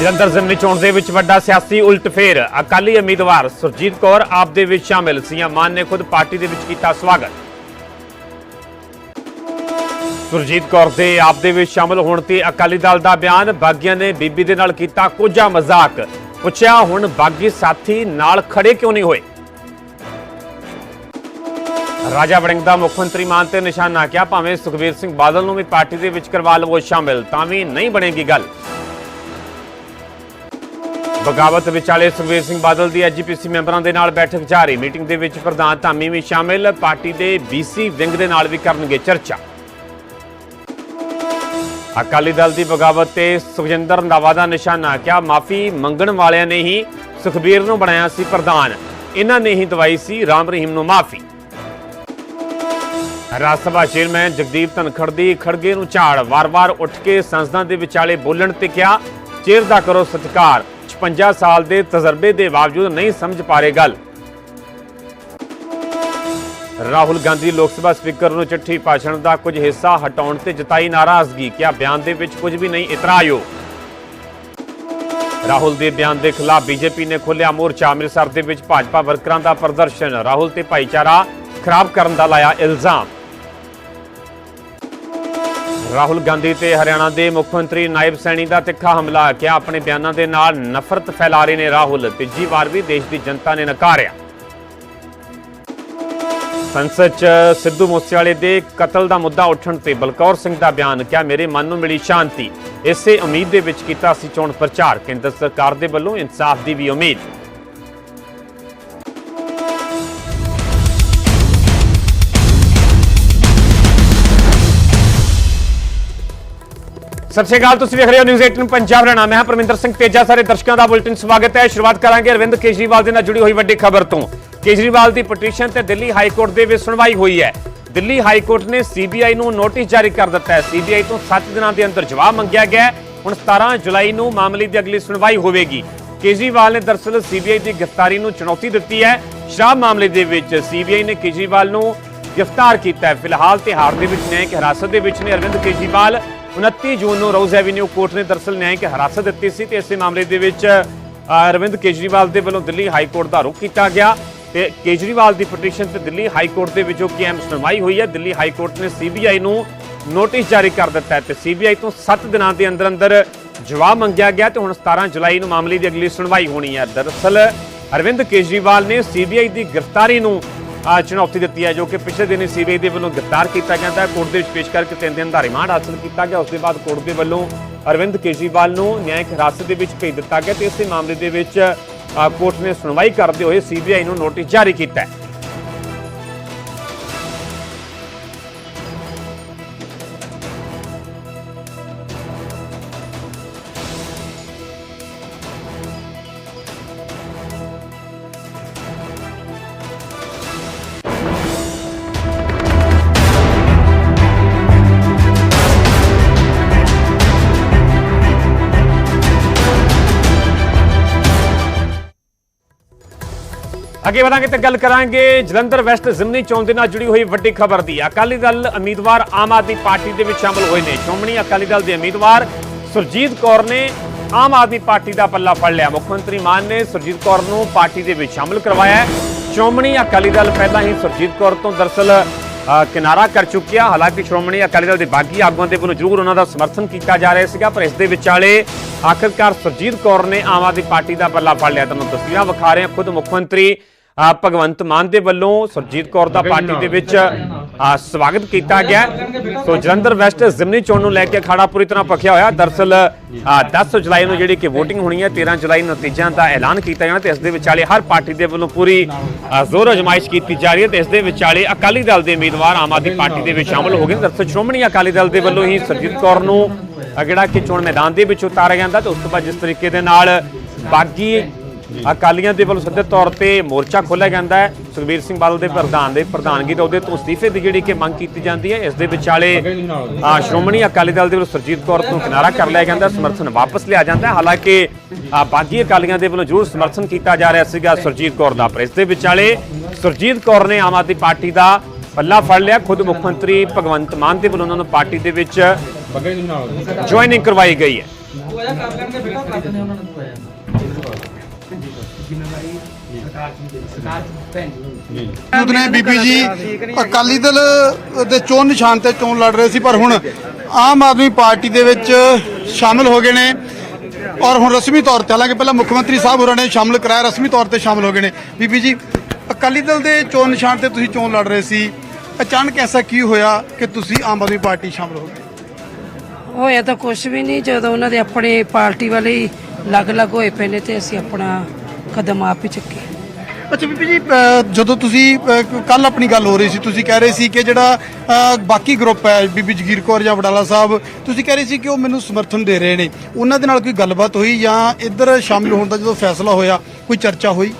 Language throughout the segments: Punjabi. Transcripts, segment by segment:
ਜਲੰਧਰ ਜ਼ਿਮਨੀ ਚੋਣ ਦੇ ਵਿੱਚ ਵੱਡਾ ਸਿਆਸੀ ਉਲਟਫੇਰ ਅਕਾਲੀ ਉਮੀਦਵਾਰ ਸੁਰਜੀਤ ਕੌਰ ਆਪ ਦੇ ਵਿੱਚ ਸ਼ਾਮਿਲ। ਸੀਐਮ ਮਾਨ ਨੇ ਖੁਦ ਪਾਰਟੀ ਦੇ ਵਿੱਚ ਕੀਤਾ ਸਵਾਗਤ। ਸੁਰਜੀਤ ਕੌਰ ਦੇ ਆਪ ਦੇ ਵਿੱਚ ਸ਼ਾਮਿਲ ਹੋਣ ਤੇ ਅਕਾਲੀ ਦਲ ਦਾ ਬਿਆਨ ਬਾਗੀਆਂ ਨੇ ਬੀਬੀ ਦੇ ਨਾਲ ਕੀਤਾ ਕੋਝਾ ਮਜ਼ਾਕ। ਪੁੱਛਿਆ, ਹੁਣ ਬਾਗੀ ਸਾਥੀ ਨਾਲ ਖੜੇ ਕਿਉਂ ਨਹੀਂ ਹੋਏ? ਰਾਜਾ ਵੜਿੰਗ ਦਾ ਮੁੱਖ ਮੰਤਰੀ ਮਾਨ ਤੇ ਨਿਸ਼ਾਨਾ ਕਿਹਾ, ਭਾਵੇਂ ਸੁਖਬੀਰ ਸਿੰਘ ਬਾਦਲ ਨੂੰ ਵੀ ਪਾਰਟੀ ਦੇ ਵਿੱਚ ਕਰਵਾ ਲਵੋ ਸ਼ਾਮਿਲ, ਤਾਂ ਵੀ ਨਹੀਂ ਬਣੇਗੀ ਗੱਲ। ਬਗਾਵਤ ਵਿਚਾਲੇ ਸੁਖਬੀਰ ਸਿੰਘ ਬਾਦਲ ਦੀ ਐਜੀਪੀਸੀ ਮੈਂਬਰਾਂ ਦੇ ਨਾਲ ਬੈਠਕ ਜਾਰੀ। ਮੀਟਿੰਗ ਦੇ ਵਿੱਚ ਪ੍ਰਧਾਨ ਧਾਮੀ ਵੀ ਸ਼ਾਮਿਲ, ਪਾਰਟੀ ਦੇ ਬੀਸੀ ਵਿੰਗ ਦੇ ਨਾਲ ਵੀ ਕਰਨਗੇ ਚਰਚਾ। ਅਕਾਲੀ ਦਲ ਦੀ ਬਗਾਵਤ ਤੇ ਸੁਖਜਿੰਦਰ ਰੰਧਾਵਾ ਦਾ ਨਿਸ਼ਾਨਾ ਕਿਹਾ, ਮਾਫੀ ਮੰਗਣ ਵਾਲਿਆਂ ਨੇ ਹੀ ਸੁਖਬੀਰ ਨੂੰ ਬਣਾਇਆ ਸੀ ਪ੍ਰਧਾਨ। ਇਹਨਾਂ ਨੇ ਹੀ ਦਵਾਈ ਸੀ ਰਾਮ ਰਹੀਮ ਨੂੰ ਮਾਫੀ। ਰਾਜ ਸਭਾ ਚੇਅਰਮੈਨ ਜਗਦੀਪ ਧਨਖੜ ਦੀ ਖੜਗੇ ਨੂੰ ਝਾੜ ਵਾਰ-ਵਾਰ ਉੱਠ ਕੇ ਸੰਸਦਾਂ ਦੇ ਵਿਚਾਲੇ ਬੋਲਣ ਤੇ ਕਿਹਾ ਚੇਅਰ ਦਾ ਕਰੋ ਸਤਿਕਾਰ। 56 ਸਾਲ ਦੇ ਤਜਰਬੇ ਦੇ ਬਾਵਜੂਦ ਨਹੀਂ ਸਮਝ ਪਾ ਰਹੇ ਗੱਲ। ਰਾਹੁਲ ਗਾਂਧੀ ਲੋਕ ਸਭਾ ਸਪੀਕਰ ਨੂੰ ਚਿੱਠੀ ਭਾਸ਼ਣ ਦਾ ਕੁਝ ਹਿੱਸਾ ਹਟਾਉਣ ਤੇ ਜਤਾਈ ਨਾਰਾਜ਼ਗੀ, ਕਿਹਾ ਬਿਆਨ ਦੇ ਵਿੱਚ ਕੁਝ ਵੀ ਨਹੀਂ ਇਤਰਾਇਓ ਰਾਹੁਲ ਦੇ ਬਿਆਨ ਦੇ ਖਿਲਾਫ ਬੀਜੇਪੀ ਨੇ ਖੋਲ੍ਹਿਆ ਮੋਰਚਾ, ਅੰਮ੍ਰਿਤਸਰ ਦੇ ਵਿੱਚ ਭਾਜਪਾ ਵਰਕਰਾਂ ਦਾ ਪ੍ਰਦਰਸ਼ਨ। ਰਾਹੁਲ ਤੇ ਭਾਈਚਾਰਾ ਖਰਾਬ ਕਰਨ ਦਾ ਲਾਇਆ ਇਲਜ਼ਾਮ। ਰਾਹੁਲ ਗਾਂਧੀ ਤੇ ਹਰਿਆਣਾ ਦੇ ਮੁੱਖ ਮੰਤਰੀ ਨਾਇਬ ਸੈਣੀ ਦਾ ਤਿੱਖਾ ਹਮਲਾ ਕਿਹਾ ਆਪਣੇ ਬਿਆਨਾਂ ਦੇ ਨਾਲ ਨਫ਼ਰਤ ਫੈਲਾ ਰਹੇ ਨੇ ਰਾਹੁਲ, ਤੀਜੀ ਵਾਰ ਵੀ ਦੇਸ਼ ਦੀ ਜਨਤਾ ਨੇ ਨਕਾਰਿਆ। ਸੰਸਦ ਚ ਸਿੱਧੂ ਮੂਸੇਵਾਲੇ ਦੇ ਕਤਲ ਦਾ ਮੁੱਦਾ ਉੱਠਣ ਤੇ ਬਲਕੌਰ ਸਿੰਘ ਦਾ ਬਿਆਨ ਕਿਹਾ ਮੇਰੇ ਮਨ ਨੂੰ ਮਿਲੀ ਸ਼ਾਂਤੀ? ਇਸੇ ਉਮੀਦ ਦੇ ਵਿੱਚ ਕੀਤਾ ਸੀ ਚੋਣ ਪ੍ਰਚਾਰ, ਕੇਂਦਰ ਸਰਕਾਰ ਦੇ ਵੱਲੋਂ ਇਨਸਾਫ ਦੀ ਵੀ ਉਮੀਦ। ਸਤਿ ਸ਼੍ਰੀ ਅਕਾਲ, ਤੁਸੀਂ ਵੇਖ ਰਹੇ ਹੋ ਨਿਊਜ਼ 18 ਪੰਜਾਬ। ਦਾ ਨਾਮ ਹੈ ਪਰਮਿੰਦਰ ਸਿੰਘ ਤੇਜਾ। ਸਾਰੇ ਦਰਸ਼ਕਾਂ ਦਾ ਬੁਲੇਟਿਨ ਸਵਾਗਤ ਹੈ। ਸ਼ੁਰੂਆਤ ਕਰਾਂਗੇ ਅਰਵਿੰਦ ਕੇਜਰੀਵਾਲ ਦੇ ਨਾਲ ਜੁੜੀ ਹੋਈ ਵੱਡੀ ਖਬਰ ਤੋਂ। ਕੇਜਰੀਵਾਲ ਦੀ ਪਟੀਸ਼ਨ ਤੇ ਦਿੱਲੀ ਹਾਈ ਕੋਰਟ ਦੇ ਵਿੱਚ ਸੁਣਵਾਈ ਹੋਈ ਹੈ। ਦਿੱਲੀ ਹਾਈ ਕੋਰਟ ਨੇ ਸੀਬੀਆਈ ਨੂੰ ਨੋਟਿਸ ਜਾਰੀ ਕਰ ਦਿੱਤਾ ਹੈ। ਸੀਬੀਆਈ ਤੋਂ 7 ਦਿਨਾਂ ਦੇ ਅੰਦਰ ਜਵਾਬ ਮੰਗਿਆ ਗਿਆ ਹੈ। ਹੁਣ 17 ਜੁਲਾਈ ਨੂੰ ਮਾਮਲੇ ਦੀ ਅਗਲੀ ਸੁਣਵਾਈ ਹੋਵੇਗੀ। ਕੇਜਰੀਵਾਲ ਨੇ ਦਰਅਸਲ ਸੀਬੀਆਈ ਦੀ ਗ੍ਰਿਫਤਾਰੀ ਨੂੰ ਚੁਣੌਤੀ ਦਿੱਤੀ ਹੈ। ਸ਼ਰਾਬ ਮਾਮਲੇ ਦੇ ਵਿੱਚ ਸੀਬੀਆਈ ਨੇ ਕੇਜਰੀਵਾਲ ਨੂੰ ਗ੍ਰਿਫਤਾਰ ਕੀਤਾ ਹੈ। ਫਿਲਹਾਲ ਤਿਹਾੜ ਦੇ ਵਿੱਚ ਨਿਆਇਕ ਹਿਰਾਸਤ ਦੇ ਵਿੱਚ ਨੇ ਅਰਵਿੰਦ ਕੇਜਰੀਵਾਲ। 29 ਜੂਨ ਨੂੰ ਰੋਜ਼ ਐਵੀਨਿਊ ਕੋਰਟ ਨੇ ਦਰਅਸਲ ਨਿਆਇਕ ਹਿਰਾਸਤ ਦਿੱਤੀ ਸੀ ਤੇ ਇਸੇ ਮਾਮਲੇ ਦੇ ਵਿੱਚ ਅਰਵਿੰਦ ਕੇਜਰੀਵਾਲ ਦੇ ਵੱਲੋਂ ਦਿੱਲੀ ਹਾਈ ਕੋਰਟ ਦਾ ਰੁਖ ਕੀਤਾ ਗਿਆ ਤੇ ਕੇਜਰੀਵਾਲ ਦੀ ਪਟੀਸ਼ਨ ਤੇ ਦਿੱਲੀ ਹਾਈ ਕੋਰਟ ਦੇ ਵਿੱਚੋਂ ਕੀ ਅਹਿਮ ਸੁਣਵਾਈ ਹੋਈ ਹੈ। ਦਿੱਲੀ ਹਾਈ ਕੋਰਟ ਨੇ ਸੀਬੀਆਈ ਨੂੰ ਨੋਟਿਸ ਜਾਰੀ ਕਰ ਦਿੱਤਾ ਹੈ ਤੇ ਸੀਬੀਆਈ ਤੋਂ 7 ਦਿਨਾਂ ਦੇ ਅੰਦਰ ਅੰਦਰ ਜਵਾਬ ਮੰਗਿਆ ਗਿਆ ਤੇ ਹੁਣ 17 ਜੁਲਾਈ ਨੂੰ ਮਾਮਲੇ ਦੀ ਅਗਲੀ ਸੁਣਵਾਈ ਹੋਣੀ ਹੈ। ਦਰਅਸਲ ਅਰਵਿੰਦ ਕੇਜਰੀਵਾਲ ਨੇ ਸੀਬੀਆਈ ਦੀ ਗ੍ਰਿਫਤਾਰੀ ਨੂੰ ਚੁਣੌਤੀ ਦਿੱਤੀ ਹੈ ਜੋ ਕਿ ਪਿਛਲੇ ਦਿਨੀ ਸੀਬੀਆਈ ਦੇ ਵੱਲੋਂ ਗ੍ਰਿਫਤਾਰ ਕੀਤਾ ਗਿਆ ਹੈ। ਕੋਰਟ ਦੇ ਵਿੱਚ ਪੇਸ਼ ਕਰਕੇ ਤਿੰਨ ਦਿਨ ਦਾ ਰਿਮਾਂਡ ਹਾਸਲ ਕੀਤਾ ਗਿਆ। ਉਸ ਦੇ ਬਾਅਦ ਕੋਰਟ ਦੇ ਵੱਲੋਂ ਅਰਵਿੰਦ ਕੇਜਰੀਵਾਲ ਨੂੰ ਨਿਆਇਕ ਹਿਰਾਸਤ ਦੇ ਵਿੱਚ ਭੇਜ ਦਿੱਤਾ ਗਿਆ ਤੇ ਇਸੇ ਮਾਮਲੇ ਦੇ ਵਿੱਚ ਕੋਰਟ ਨੇ ਸੁਣਵਾਈ ਕਰਦੇ ਹੋਏ ਸੀਬੀਆਈ ਨੂੰ ਨੋਟਿਸ ਜਾਰੀ ਕੀਤਾ ਹੈ। ਅੱਗੇ ਵਧਾਂਗੇ ਤੇ ਗੱਲ ਕਰਾਂਗੇ ਜਲੰਧਰ ਵੈਸਟ ਜ਼ਿਮਨੀ ਚੋਣ ਦੇ ਨਾਲ ਜੁੜੀ ਹੋਈ ਵੱਡੀ ਖਬਰ ਦੀ। ਅਕਾਲੀ ਦਲ, ਉਮੀਦਵਾਰ ਆਮ ਆਦਮੀ ਪਾਰਟੀ ਦੇ ਵਿੱਚ ਸ਼ਾਮਲ ਹੋਏ ਨੇ। ਸ਼੍ਰੋਮਣੀ ਅਕਾਲੀ ਦਲ ਦੇ ਉਮੀਦਵਾਰ ਸੁਰਜੀਤ ਕੌਰ ਨੇ ਆਮ ਆਦਮੀ ਪਾਰਟੀ ਦਾ ਪੱਲਾ ਫੜ ਲਿਆ। ਮੁੱਖ ਮੰਤਰੀ ਮਾਨ ਨੇ ਸੁਰਜੀਤ ਕੌਰ ਨੂੰ ਪਾਰਟੀ ਦੇ ਵਿੱਚ ਸ਼ਾਮਲ ਕਰਵਾਇਆ ਸ਼੍ਰੋਮਣੀ ਅਕਾਲੀ ਦਲ ਪਹਿਲਾਂ ਹੀ ਸੁਰਜੀਤ ਕੌਰ ਤੋਂ ਦਰਸਲ ਕਿਨਾਰਾ ਕਰ ਚੁੱਕਿਆ। ਹਾਲਾਂਕਿ ਸ਼੍ਰੋਮਣੀ ਅਕਾਲੀ ਦਲ ਦੇ ਬਾਗੀ ਆਗੂਆਂ ਦੇ ਵੱਲੋਂ ਜ਼ਰੂਰ ਉਹਨਾਂ ਦਾ ਸਮਰਥਨ ਕੀਤਾ ਜਾ ਰਿਹਾ ਸੀਗਾ, ਪਰ ਇਸ ਦੇ ਵਿਚਾਲੇ ਆਖਿਰਕਾਰ ਸੁਰਜੀਤ ਕੌਰ ਨੇ ਆਮ ਆਦਮੀ ਪਾਰਟੀ ਦਾ ਪੱਲਾ ਫੜ ਲਿਆ। ਤੁਹਾਨੂੰ ਤਸਵੀਰਾਂ ਵਿਖਾ ਰਹੇ ਹਾਂ ਖੁਦ ਮੁੱਖ ਮੰਤਰੀ ਭਗਵੰਤ ਮਾਨ ਦੇ ਵੱਲੋਂ ਸੁਰਜੀਤ ਕੌਰ ਦਾ ਪਾਰਟੀ ਦੇ ਵਿੱਚ ਸਵਾਗਤ ਕੀਤਾ ਗਿਆ। ਸੋ ਜਲੰਧਰ ਵੈਸਟ ਜ਼ਿਮਨੀ ਚੋਣ ਨੂੰ ਲੈ ਕੇ ਅਖਾੜਾ ਪੂਰੀ ਤਰ੍ਹਾਂ ਪੱਖਿਆ ਹੋਇਆ। ਦਰਸਲ ਅ, 10 ਜੁਲਾਈ ਨੂੰ ਜਿਹੜੀ ਕਿ VOTING ਹੋਣੀ ਹੈ 13 ਜੁਲਾਈ ਨੂੰ ਨਤੀਜਿਆਂ ਦਾ ਐਲਾਨ ਕੀਤਾ ਜਾਣਾ ਤੇ ਇਸ ਦੇ ਵਿਚਾਲੇ ਹਰ ਪਾਰਟੀ ਦੇ ਵੱਲੋਂ ਪੂਰੀ ਜ਼ੋਰ ਅਜਮਾਇਸ਼ ਕੀਤੀ ਜਾ ਰਹੀ ਹੈ ਤੇ ਇਸ ਦੇ ਵਿਚਾਲੇ ਅਕਾਲੀ ਦਲ ਦੇ ਉਮੀਦਵਾਰ ਆਮ ਆਦਮੀ ਪਾਰਟੀ ਦੇ ਵਿੱਚ ਸ਼ਾਮਲ ਹੋ ਗਏ ਦਰਸਲ ਸ਼੍ਰੋਮਣੀ ਅਕਾਲੀ ਦਲ ਦੇ ਵੱਲੋਂ ਹੀ ਸਰਜੀਤ ਕੌਰ ਨੂੰ ਜਿਹੜਾ ਕਿ ਚੋਣ ਮੈਦਾਨ ਦੇ ਵਿੱਚ ਉਤਾਰਿਆ ਜਾਂਦਾ ਤੇ ਉਸ ਤੋਂ ਬਾਅਦ ਜਿਸ ਤਰੀਕੇ ਦੇ ਨਾਲ ਬਾਗੀ ਅਕਾਲੀਆਂ ਦੇ ਵੱਲੋਂ ਸਿੱਧੇ ਤੌਰ ਤੇ ਮੋਰਚਾ ਖੋਲ੍ਹਿਆ ਜਾਂਦਾ ਹੈ। ਸੁਖਬੀਰ ਸਿੰਘ ਬਾਦਲ ਦੇ ਪ੍ਰਧਾਨ ਦੇ ਪ੍ਰਧਾਨਗੀ ਦੇ ਉਹਦੇ ਤੋਂ ਅਸਤੀਫੇ ਦੀ ਜਿਹੜੀ ਕਿ ਮੰਗ ਕੀਤੀ ਜਾਂਦੀ ਹੈ ਇਸ ਦੇ ਵਿਚਾਲੇ ਆ, ਸ਼੍ਰੋਮਣੀ ਅਕਾਲੀ ਦਲ ਦੇ ਵੱਲੋਂ ਸਰਜੀਤ ਕੌਰ ਤੋਂ ਕਿਨਾਰਾ ਕਰ ਲਿਆ ਜਾਂਦਾ ਸਮਰਥਨ ਵਾਪਸ ਲਿਆ ਜਾਂਦਾ। ਹਾਲਾਂਕਿ ਆ, ਬਾਗੀ ਅਕਾਲੀਆਂ ਦੇ ਵੱਲੋਂ ਜ਼ਰੂਰ ਸਮਰਥਨ ਕੀਤਾ ਜਾ ਰਿਹਾ ਸੀਗਾ ਸਰਜੀਤ ਕੌਰ ਦਾ ਪਰ ਇਸ ਦੇ ਵਿਚਾਲੇ ਸਰਜੀਤ ਕੌਰ ਨੇ ਆਮ ਆਦਮੀ ਪਾਰਟੀ ਦਾ ਪੱਲਾ ਫੜ ਲਿਆ। ਖੁਦ ਮੁੱਖ ਮੰਤਰੀ ਭਗਵੰਤ ਮਾਨ ਦੇ ਵੱਲੋਂ ਉਹਨਾਂ ਨੂੰ ਪਾਰਟੀ ਦੇ ਵਿੱਚ ਜੁਆਇਨਿੰਗ ਕਰਵਾਈ ਗਈ ਹੈ। ਉਹ ਆਇਆ ਕਰ ਲੈਣਗੇ ਬੇਟਾ ਕਰ ਦਿੰਦੇ ਉਹਨਾਂ ਨੂੰ ਮੌਜੂਦ ਨੇ ਬੀਬੀ ਜੀ, ਅਕਾਲੀ ਦਲ ਦੇ ਚੋਣ ਨਿਸ਼ਾਨ ਤੇ ਚੋਣ ਲੜ ਰਹੇ ਸੀ, ਪਰ ਹੁਣ ਆਮ ਆਦਮੀ ਪਾਰਟੀ ਦੇ ਵਿੱਚ ਸ਼ਾਮਲ ਹੋ ਗਏ ਨੇ। ਔਰ ਹੁਣ ਰਸਮੀ ਤੌਰ ਤੇ, ਹਾਲਾਂਕਿ ਪਹਿਲਾਂ ਮੁੱਖ ਮੰਤਰੀ ਸਾਹਿਬ ਹੋਰਾਂ ਨੇ ਸ਼ਾਮਲ ਕਰਾਇਆ, ਰਸਮੀ ਤੌਰ ਤੇ ਸ਼ਾਮਲ ਹੋ ਗਏ ਨੇ। ਬੀਬੀ ਜੀ, ਅਕਾਲੀ ਦਲ ਦੇ ਚੋਣ ਨਿਸ਼ਾਨ ਤੇ ਤੁਸੀਂ ਚੋਣ ਲੜ ਰਹੇ ਸੀ। ਅਚਾਨਕ ਐਸਾ ਕੀ ਹੋਇਆ ਕਿ ਤੁਸੀਂ ਆਮ ਆਦਮੀ ਪਾਰਟੀ ਸ਼ਾਮਲ ਹੋ ਗਏ? ਹੋਇਆ ਤਾਂ ਕੁਝ ਵੀ ਨਹੀਂ, ਜਦੋਂ ਉਹਨਾਂ ਦੇ ਆਪਣੇ ਪਾਰਟੀ ਵਾਲੇ ਹੀ ਅਲੱਗ-ਅਲੱਗ ਹੋਏ ਪਏ ਨੇ ਤੇ ਅਸੀਂ ਆਪਣਾ ਕਦਮ ਆਪ ਹੀ ਚੁੱਕੇ। ਅੱਛਾ ਬੀਬੀ ਜੀ ਅ, ਜਦੋਂ ਤੁਸੀਂ ਕੱਲ ਆਪਣੀ ਗੱਲ ਹੋ ਰਹੀ ਸੀ ਤੁਸੀਂ ਕਹਿ ਰਹੇ ਸੀ ਕਿ ਜਿਹੜਾ ਅ, ਬਾਕੀ ਗਰੁੱਪ ਹੈ ਬੀਬੀ ਜਗੀਰ ਕੌਰ ਜਾਂ ਵਡਾਲਾ ਸਾਹਿਬ ਤੁਸੀਂ ਕਹਿ ਰਹੇ ਸੀ ਕਿ ਉਹ ਮੈਨੂੰ ਸਮਰਥਨ ਦੇ ਰਹੇ ਨੇ। ਉਹਨਾਂ ਦੇ ਨਾਲ ਕੋਈ ਗੱਲਬਾਤ ਹੋਈ ਜਾਂ ਇੱਧਰ ਸ਼ਾਮਿਲ ਹੋਣ ਦਾ ਜਦੋਂ ਫੈਸਲਾ ਹੋਇਆ ਕੋਈ ਚਰਚਾ ਹੋਈ?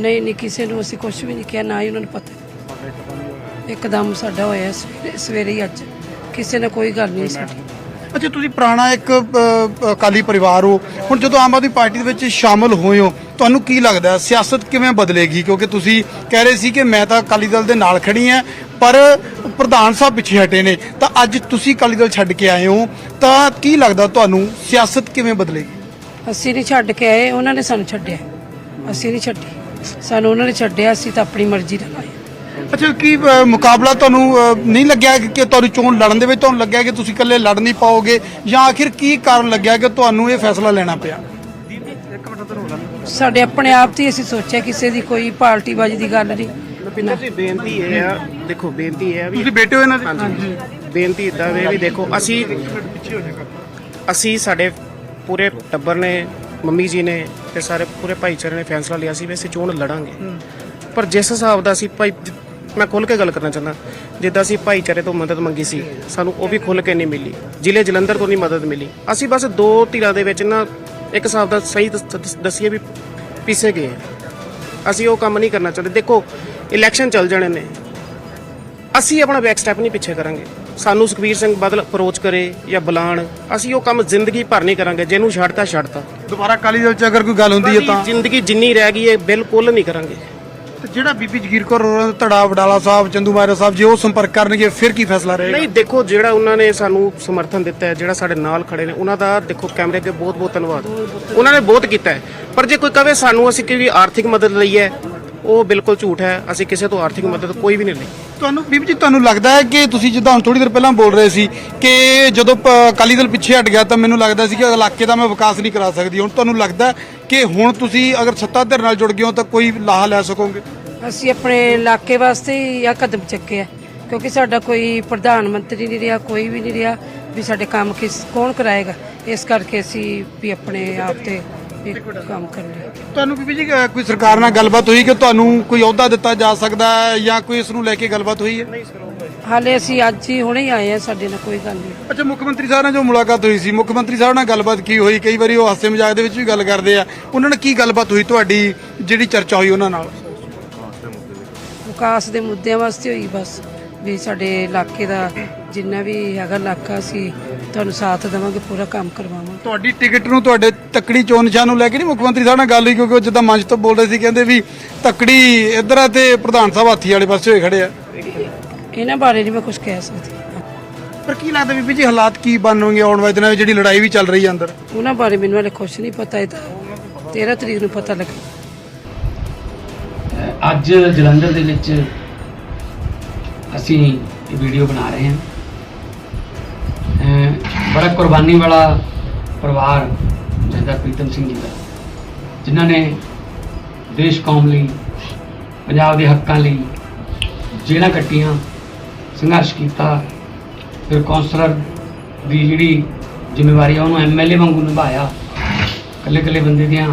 ਨਹੀਂ ਨਹੀਂ ਕਿਸੇ ਨੂੰ ਅਸੀਂ ਕੁਝ ਵੀ ਨਹੀਂ ਕਿਹਾ ਨਾ ਹੀ ਉਹਨਾਂ ਨੂੰ ਪਤਾ। ਇੱਕਦਮ ਸਾਡਾ ਹੋਇਆ ਸਵੇਰੇ ਸਵੇਰੇ ਹੀ ਅੱਜ। ਕਿਸੇ ਨੇ ਕੋਈ ਗੱਲ ਨਹੀਂ ਸਾਡੀ ਅੱਛਾ ਤੁਸੀਂ ਪੁਰਾਣਾ ਇੱਕ ਅ, ਅਕਾਲੀ ਪਰਿਵਾਰ ਹੋ। ਹੁਣ ਜਦੋਂ ਆਮ ਆਦਮੀ ਪਾਰਟੀ ਦੇ ਵਿੱਚ ਸ਼ਾਮਲ ਹੋਏ ਹੋ ਤੁਹਾਨੂੰ ਕੀ ਲੱਗਦਾ ਹੈ? ਸਿਆਸਤ ਕਿਵੇਂ ਬਦਲੇਗੀ? ਕਿਉਂਕਿ ਤੁਸੀਂ ਕਹਿ ਰਹੇ ਸੀ ਕਿ ਮੈਂ ਤਾਂ ਅਕਾਲੀ ਦਲ ਦੇ ਨਾਲ ਖੜੀ ਹਾਂ ਪਰ ਪ੍ਰਧਾਨ ਸਾਹਿਬ ਪਿੱਛੇ ਹਟੇ ਨੇ। ਤਾਂ ਅੱਜ ਤੁਸੀਂ ਅਕਾਲੀ ਦਲ ਛੱਡ ਕੇ ਆਏ ਹੋ। ਤਾਂ ਕੀ ਲੱਗਦਾ ਤੁਹਾਨੂੰ? ਸਿਆਸਤ ਕਿਵੇਂ ਬਦਲੇਗੀ? ਅਸੀਂ ਨਹੀਂ ਛੱਡ ਕੇ ਆਏ ਉਹਨਾਂ ਨੇ ਸਾਨੂੰ ਛੱਡਿਆ। ਅਸੀਂ ਨਹੀਂ ਛੱਡੀ। ਸਾਨੂੰ ਉਹਨਾਂ ਨੇ ਛੱਡਿਆ ਅਸੀਂ ਤਾਂ ਆਪਣੀ ਮਰਜ਼ੀ ਨਾਲ ਆਏ। ਅੱਛਾ ਕੀ ਅ, ਮੁਕਾਬਲਾ ਤੁਹਾਨੂੰ ਅ, ਨਹੀਂ ਲੱਗਿਆ ਕਿ ਕਿ ਤੁਹਾਨੂੰ ਚੋਣ ਲੜਨ ਦੇ ਵਿੱਚ ਤੁਹਾਨੂੰ ਲੱਗਿਆ ਕਿ ਤੁਸੀਂ ਇਕੱਲੇ ਲੜ ਨਹੀਂ ਪਾਓਗੇ? ਜਾਂ ਆਖਿਰ ਕੀ ਕਾਰਨ ਲੱਗਿਆ ਕਿ ਤੁਹਾਨੂੰ ਇਹ ਫੈਸਲਾ ਲੈਣਾ ਪਿਆ? ਸਾਡੇ ਆਪਣੇ ਆਪ ਤੇ ਹੀ ਅਸੀਂ ਸੋਚਿਆ ਕਿਸੇ ਦੀ ਕੋਈ ਪਾਰਟੀ ਬਾਜੀ ਦੀ ਗੱਲ ਨਹੀਂ। ਪਿੰਦਰ ਜੀ ਬੇਨਤੀ ਇਹ ਆ ਦੇਖੋ ਬੇਨਤੀ ਇਹ ਆ ਵੀ ਤੁਸੀਂ ਬੇਟੇ ਹੋ ਇਹਨਾਂ ਦੇ? ਹਾਂਜੀ। ਬੇਨਤੀ ਇਦਾਂ ਵੇ ਵੀ ਦੇਖੋ ਅਸੀਂ ਅਸੀਂ ਸਾਡੇ ਪੂਰੇ ਟੱਬਰ ਨੇ ਮੰਮੀ ਜੀ ਨੇ ਤੇ ਸਾਰੇ ਪੂਰੇ ਭਾਈਚਾਰੇ ਨੇ ਫੈਸਲਾ ਲਿਆ ਸੀ ਵੀ ਅਸੀਂ ਚੋਣ ਲੜਾਂਗੇ। ਪਰ ਜਿਸ ਹਿਸਾਬ ਦਾ ਅਸੀਂ ਭਾਈ ਮੈਂ ਖੁੱਲ ਕੇ ਗੱਲ ਕਰਨਾ ਚਾਹੁੰਦਾ। ਜਿੱਦਾਂ ਅਸੀਂ ਭਾਈਚਾਰੇ ਤੋਂ ਮਦਦ ਮੰਗੀ ਸੀ ਸਾਨੂੰ ਉਹ ਵੀ ਖੁੱਲ ਕੇ ਨਹੀਂ ਮਿਲੀ। ਜ਼ਿਲ੍ਹੇ ਜਲੰਧਰ ਤੋਂ ਨਹੀਂ ਮਦਦ ਮਿਲੀ। ਅਸੀਂ ਬਸ ਦੋ ਧਿਰਾਂ ਦੇ ਵਿੱਚ ਨਾ ਇੱਕ ਹਿਸਾਬ ਦਾ ਸਹੀ ਦੱਸ- ਦੱਸ- ਦੱਸੀਏ ਵੀ ਪੀਸੇ ਗਏ। ਅਸੀਂ ਉਹ ਕੰਮ ਨਹੀਂ ਕਰਨਾ ਚਾਹੁੰਦੇ। ਦੇਖੋ ਇਲੈਕਸ਼ਨ ਚੱਲ ਜਾਣੇ ਨੇ। ਅਸੀਂ ਆਪਣਾ ਬੈਕ ਸਟੈਪ ਨਹੀਂ ਪਿੱਛੇ ਕਰਾਂਗੇ। ਸਾਨੂੰ ਸੁਖਵੀਰ ਸਿੰਘ ਬਾਦਲ ਅਪਰੋਚ ਕਰੇ ਜਾਂ ਬੁਲਾਣ ਅਸੀਂ ਉਹ ਕੰਮ ਜ਼ਿੰਦਗੀ ਭਰ ਨਹੀਂ ਕਰਾਂਗੇ। ਜਿਹਨੂੰ ਛੱਡਤਾ ਛੱਡਤਾ। ਦੁਬਾਰਾ ਅਕਾਲੀ ਦਲ ਚ ਅਗਰ ਕੋਈ ਗੱਲ ਹੁੰਦੀ ਹੈ ਤਾਂ? ਜ਼ਿੰਦਗੀ ਜਿੰਨੀ ਰਹਿ ਗਈ ਹੈ ਬਿਲਕੁਲ ਨਹੀਂ ਕਰਾਂਗੇ। ਤੇ ਜਿਹੜਾ ਬੀਬੀ ਜਗੀਰ ਕੌਰ ਹੋਰਾਂ ਦਾ ਧੜਾ ਵਡਾਲਾ ਸਾਹਿਬ ਚੰਦੂ ਮਾਇਰਾ ਸਾਹਿਬ ਜੇ ਉਹ ਸੰਪਰਕ ਕਰਨਗੇ ਫਿਰ ਕੀ ਫੈਸਲਾ ਰਹੇਗਾ? ਨਹੀਂ ਦੇਖੋ ਜਿਹੜਾ ਉਹਨਾਂ ਨੇ ਸਾਨੂੰ ਸਮਰਥਨ ਦਿੱਤਾ ਹੈ ਜਿਹੜਾ ਸਾਡੇ ਨਾਲ ਖੜੇ ਨੇ ਉਹਨਾਂ ਦਾ ਦੇਖੋ ਕੈਮਰੇ ਅੱਗੇ ਬਹੁਤ ਬਹੁਤ ਧੰਨਵਾਦ। ਉਹਨਾਂ ਨੇ ਬਹੁਤ ਕੀਤਾ ਹੈ। ਪਰ ਜੇ ਕੋਈ ਕਵੇ ਸਾਨੂੰ ਅਸੀਂ ਵੀ ਆਰਥਿਕ ਮਦਦ ਲਈ ਹੈ ਉਹ ਬਿਲਕੁਲ ਝੂਠ ਹੈ। ਅਸੀਂ ਕਿਸੇ ਤੋਂ ਆਰਥਿਕ ਮਦਦ ਕੋਈ ਵੀ ਨਹੀਂ ਲਈ। ਤੁਹਾਨੂੰ ਬੀਬੀ ਜੀ ਤੁਹਾਨੂੰ ਲੱਗਦਾ ਹੈ ਕਿ ਤੁਸੀਂ ਜਿੱਦਾਂ ਹੁਣ ਥੋੜੀ ਦੇਰ ਪਹਿਲਾਂ ਬੋਲ ਰਹੇ ਸੀ ਕਿ ਜਦੋਂ ਅਕਾਲੀ ਦਲ ਪਿੱਛੇ ਹਟ ਗਿਆ ਤਾਂ ਮੈਨੂੰ ਲੱਗਦਾ ਸੀ ਕਿ ਇਲਾਕੇ ਦਾ ਮੈਂ ਵਿਕਾਸ ਨਹੀਂ ਕਰਾ ਸਕਦੀ। ਹੁਣ ਤੁਹਾਨੂੰ ਲੱਗਦਾ ਕਿ ਹੁਣ ਤੁਸੀਂ ਅਗਰ ਸੱਤਾ ਧਿਰ ਨਾਲ ਜੁੜ ਗਏ ਹੋ ਤਾਂ ਕੋਈ ਲਾਹਾ ਲੈ ਸਕੋਗੇ? ਅਸੀਂ ਆਪਣੇ ਇਲਾਕੇ ਵਾਸਤੇ ਹੀ ਆ ਕਦਮ ਚੱਕਿਆ ਕਿਉਂਕਿ ਸਾਡਾ ਕੋਈ ਪ੍ਰਧਾਨ ਮੰਤਰੀ ਨਹੀਂ ਰਿਹਾ ਕੋਈ ਵੀ ਨਹੀਂ ਰਿਹਾ ਵੀ ਸਾਡੇ ਕੰਮ ਕਿਸ ਕੌਣ ਕਰਾਏਗਾ? ਇਸ ਕਰਕੇ ਅਸੀਂ ਵੀ ਆਪਣੇ ਆਪ ਤੇ ਇੱਕ ਕੰਮ ਕਰ ਲਿਆ ਤੁਹਾਨੂੰ ਬੀਬੀ ਜੀ ਅ, ਕੋਈ ਸਰਕਾਰ ਨਾਲ ਗੱਲਬਾਤ ਹੋਈ ਕਿ ਤੁਹਾਨੂੰ ਕੋਈ ਅਹੁਦਾ ਦਿੱਤਾ ਜਾ ਸਕਦਾ ਹੈ ਜਾਂ ਕੋਈ ਇਸ ਨੂੰ ਲੈ ਕੇ ਗੱਲਬਾਤ ਹੋਈ ਹੈ? ਹਾਲੇ ਅਸੀਂ ਅੱਜ ਹੀ ਹੁਣੇ ਹੀ ਆਏ ਆ ਸਾਡੇ ਨਾਲ ਕੋਈ ਗੱਲ ਨਹੀਂ। ਅੱਛਾ ਮੁੱਖ ਮੰਤਰੀ ਸਾਹਿਬ ਨਾਲ ਜੋ ਮੁਲਾਕਾਤ ਹੋਈ ਸੀ ਮੁੱਖ ਮੰਤਰੀ ਸਾਹਿਬ ਨਾਲ ਗੱਲਬਾਤ ਕੀ ਹੋਈ? ਕਈ ਵਾਰੀ ਉਹ ਹਾਸੇ ਮਜ਼ਾਕ ਦੇ ਵਿੱਚ ਵੀ ਗੱਲ ਕਰਦੇ ਆ। ਉਹਨਾਂ ਨਾਲ ਕੀ ਗੱਲਬਾਤ ਹੋਈ ਤੁਹਾਡੀ ਜਿਹੜੀ ਚਰਚਾ ਹੋਈ ਉਹਨਾਂ ਨਾਲ? ਵਿਕਾਸ ਦੇ ਮੁੱਦਿਆਂ ਵਾਸਤੇ ਹੋਈ ਬਸ ਵੀ ਸਾਡੇ ਇਲਾਕੇ ਦਾ ਜਿੰਨਾ ਵੀ ਹੈਗਾ ਇਲਾਕਾ ਸੀ ਤੁਹਾਨੂੰ ਸਾਥ ਦੇਵਾਂਗੇ ਪੂਰਾ ਕੰਮ ਕਰਵਾਵਾਂਗੇ। ਤੁਹਾਡੀ ਟਿਕਟ ਨੂੰ ਤੁਹਾਡੇ ਤੱਕੜੀ ਚੋਣ ਨਿਸ਼ਾਨ ਨੂੰ ਲੈ ਕੇ ਨਹੀਂ ਮੁੱਖ ਮੰਤਰੀ ਸਾਹਿਬ ਨਾਲ ਗੱਲ ਹੋਈ ਕਿਉਂਕਿ ਉਹ ਜਿੱਦਾਂ ਮੰਚ ਤੋਂ ਬੋਲ ਰਹੇ ਸੀ ਕਹਿੰਦੇ ਵੀ ਤੱਕੜੀ ਇੱਧਰ ਆ ਤੇ ਪ੍ਰਧਾਨ ਸਾਹਿਬ ਹਾਥੀ ਵਾਲੇ ਪਾਸੇ ਹੋਏ ਖੜੇ ਆ। ਇਹਨਾਂ ਬਾਰੇ ਨਹੀਂ ਮੈਂ ਕੁਝ ਕਹਿ ਸਕਦੀ। ਪਰ ਕੀ ਲੱਗਦਾ ਬੀਬੀ ਜੀ ਹਾਲਾਤ ਕੀ ਬਣਨਗੇ ਆਉਣ ਵਾਲੇ ਦਿਨਾਂ ਵਿੱਚ? ਜਿਹੜੀ ਲੜਾਈ ਵੀ ਚੱਲ ਰਹੀ ਹੈ ਅੰਦਰ। ਉਹਨਾਂ ਬਾਰੇ ਮੈਨੂੰ ਹਲੇ ਕੁਝ ਨਹੀਂ ਪਤਾ ਇਹ ਤਾਂ 13 ਤਰੀਕ ਨੂੰ ਪਤਾ ਲੱਗੇ। ਅੱਜ ਜਲੰਧਰ ਦੇ ਵਿੱਚ ਅਸੀਂ ਇਹ ਵੀਡੀਓ ਬਣਾ ਰਹੇ ਹਾਂ। ਅਹ ਬੜਾ ਕੁਰਬਾਨੀ ਵਾਲਾ ਪਰਿਵਾਰ ਜਹਦਾ ਪ੍ਰੀਤਮ ਸਿੰਘ ਜੀ ਦਾ ਜਿਨ੍ਹਾਂ ਨੇ ਦੇਸ਼ ਕੌਮ ਲਈ ਪੰਜਾਬ ਦੇ ਹੱਕਾਂ ਲਈ ਜੇਲ੍ਹਾਂ ਕੱਟੀਆਂ। ਸੰਘਰਸ਼ ਕੀਤਾ। ਫਿਰ ਕੌਂਸਲਰ ਦੀ ਜਿਹੜੀ ਜ਼ਿੰਮੇਵਾਰੀ ਆ, ਉਹਨੂੰ ਐਮਐਲਏ ਵਾਂਗੂ ਨਿਭਾਇਆ। ਇਕੱਲੇ ਇਕੱਲੇ ਬੰਦੇ ਦੀਆਂ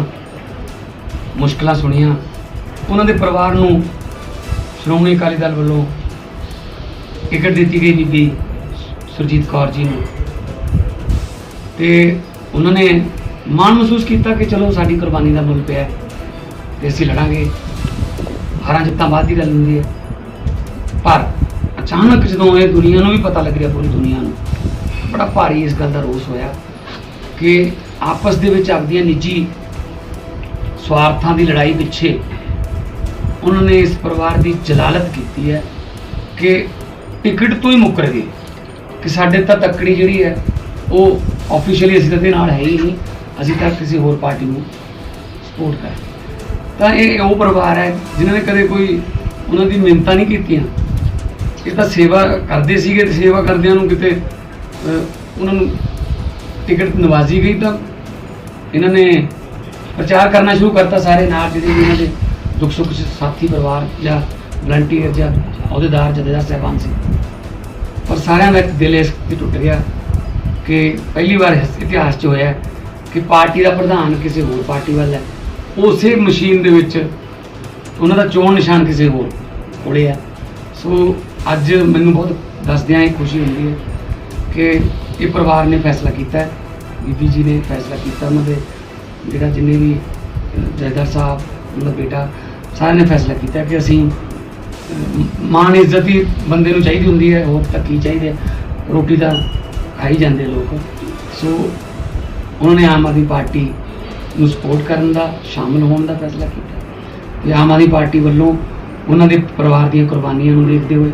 ਮੁਸ਼ਕਲਾਂ ਸੁਣੀਆਂ। ਉਹਨਾਂ ਦੇ ਪਰਿਵਾਰ ਨੂੰ ਸ਼੍ਰੋਮਣੀ ਅਕਾਲੀ ਦਲ ਵੱਲੋਂ ਟਿਕਟ ਦਿੱਤੀ ਗਈ ਬੀਬੀ ਸੁਰਜੀਤ ਕੌਰ ਜੀ ਨੂੰ। ਤੇ ਉਹਨਾਂ ਨੇ ਮਾਣ ਮਹਿਸੂਸ ਕੀਤਾ ਕਿ ਚਲੋ ਸਾਡੀ ਕੁਰਬਾਨੀ ਦਾ ਮੁੱਲ ਪਿਆ ਹੈ ਤੇ ਅਸੀਂ ਲੜਾਂਗੇ। ਹਾਰਾਂ ਜਿੱਤਾਂ ਬਾਅਦ ਦੀ ਗੱਲ ਹੁੰਦੀ ਹੈ। ਪਰ ਅਚਾਨਕ ਜਦੋਂ ਇਹ ਦੁਨੀਆ ਨੂੰ ਵੀ ਪਤਾ ਲੱਗ ਰਿਹਾ ਪੂਰੀ ਦੁਨੀਆ ਨੂੰ, ਬੜਾ ਭਾਰੀ ਇਸ ਗੱਲ ਦਾ ਰੋਸ ਹੋਇਆ ਕਿ ਆਪਸ ਦੇ ਵਿੱਚ ਆਪਦੀਆਂ ਨਿੱਜੀ ਸਵਾਰਥਾਂ ਦੀ ਲੜਾਈ ਪਿੱਛੇ ਉਹਨਾਂ ਨੇ ਇਸ ਪਰਿਵਾਰ ਦੀ ਜਲਾਲਤ ਕੀਤੀ ਹੈ ਕਿ ਟਿਕਟ ਤੋਂ ਹੀ ਮੁੱਕਰ ਗਏ ਕਿ ਸਾਡੇ ਤਾਂ ਤੱਕੜੀ ਜਿਹੜੀ ਹੈ, ਉਹ ਆਫੀਸ਼ੀਅਲੀ ਅਸੀਂ ਤਾਂ ਨਾਲ ਹੈ ਹੀ ਨਹੀਂ, ਅਸੀਂ ਤਾਂ ਕਿਸੇ ਹੋਰ ਪਾਰਟੀ ਨੂੰ ਸਪੋਰਟ ਕਰ ਤਾਂ ਇਹ ਉਹ ਪਰਿਵਾਰ ਹੈ ਜਿਨ੍ਹਾਂ ਨੇ ਕਦੇ ਕੋਈ ਉਹਨਾਂ ਦੀ ਮਿਹਨਤਾਂ ਨਹੀਂ ਕੀਤੀਆਂ। ਇਹ ਤਾਂ ਸੇਵਾ ਕਰਦੇ ਸੀਗੇ ਤੇ ਸੇਵਾ ਕਰਦਿਆਂ ਨੂੰ ਕਿਤੇ ਉਹਨਾਂ ਨੂੰ ਟਿਕਟ ਨਵਾਜ਼ੀ ਗਈ ਤਾਂ ਇਹਨਾਂ ਨੇ ਪ੍ਰਚਾਰ ਕਰਨਾ ਸ਼ੁਰੂ ਕਰਤਾ ਸਾਰੇ ਨਾਲ ਜਿਹੜੇ ਇਹਨਾਂ ਦੇ ਦੁੱਖ ਸੁੱਖ ਸਾਥੀ, ਪਰਿਵਾਰ ਜਾਂ ਵਲੰਟੀਅਰ ਜਾਂ ਅਹੁਦੇਦਾਰ ਜਥੇਦਾਰ ਸਾਹਿਬਾਨ ਸੀ। ਪਰ ਸਾਰਿਆਂ ਦਾ ਇੱਕ ਦਿਲ ਇਸ ਤੇ ਟੁੱਟ ਗਿਆ ਕਿ ਪਹਿਲੀ ਵਾਰ ਇਤਿਹਾਸ 'ਚ ਹੋਇਆ ਕਿ ਪਾਰਟੀ ਦਾ ਪ੍ਰਧਾਨ ਕਿਸੇ ਹੋਰ ਪਾਰਟੀ ਵੱਲ ਹੈ। ਉਸੇ ਮਸ਼ੀਨ ਦੇ ਵਿੱਚ ਉਹਨਾਂ ਦਾ ਚੋਣ ਨਿਸ਼ਾਨ ਕਿਸੇ ਹੋਰ ਕੋਲੇ ਆ ਸੋ ਅੱਜ ਮੈਨੂੰ ਬਹੁਤ ਦੱਸਦਿਆਂ ਇਹ ਖੁਸ਼ੀ ਹੁੰਦੀ ਹੈ ਕਿ ਇਹ ਪਰਿਵਾਰ ਨੇ ਫੈਸਲਾ ਕੀਤਾ ਬੀਬੀ ਜੀ ਨੇ ਫੈਸਲਾ ਕੀਤਾ ਉਹਨਾਂ ਦੇ ਜਿਹੜਾ ਜਿੰਨੇ ਵੀ ਅਹ, ਸਾਹਿਬ ਉਹਨਾਂ ਦਾ ਬੇਟਾ ਸਾਰਿਆਂ ਨੇ ਫੈਸਲਾ ਕੀਤਾ ਕਿ ਅਸੀਂ ਮਾਣ ਇੱਜ਼ਤ ਹੀ ਬੰਦੇ ਨੂੰ ਚਾਹੀਦੀ ਹੁੰਦੀ ਹੈ ਹੋਰ ਤਾਂ ਕੀ ਚਾਹੀਦਾ ਹੈ? ਰੋਟੀ ਤਾਂ ਖਾਈ ਜਾਂਦੇ ਲੋਕ ਸੋ ਉਹਨਾਂ ਨੇ ਆਮ ਆਦਮੀ ਪਾਰਟੀ ਨੂੰ ਸਪੋਰਟ ਕਰਨ ਦਾ ਸ਼ਾਮਲ ਹੋਣ ਦਾ ਫੈਸਲਾ ਕੀਤਾ ਤੇ ਆਮ ਆਦਮੀ ਪਾਰਟੀ ਵੱਲੋਂ ਉਹਨਾਂ ਦੇ ਪਰਿਵਾਰ ਦੀਆਂ ਕੁਰਬਾਨੀਆਂ ਨੂੰ ਦੇਖਦੇ ਹੋਏ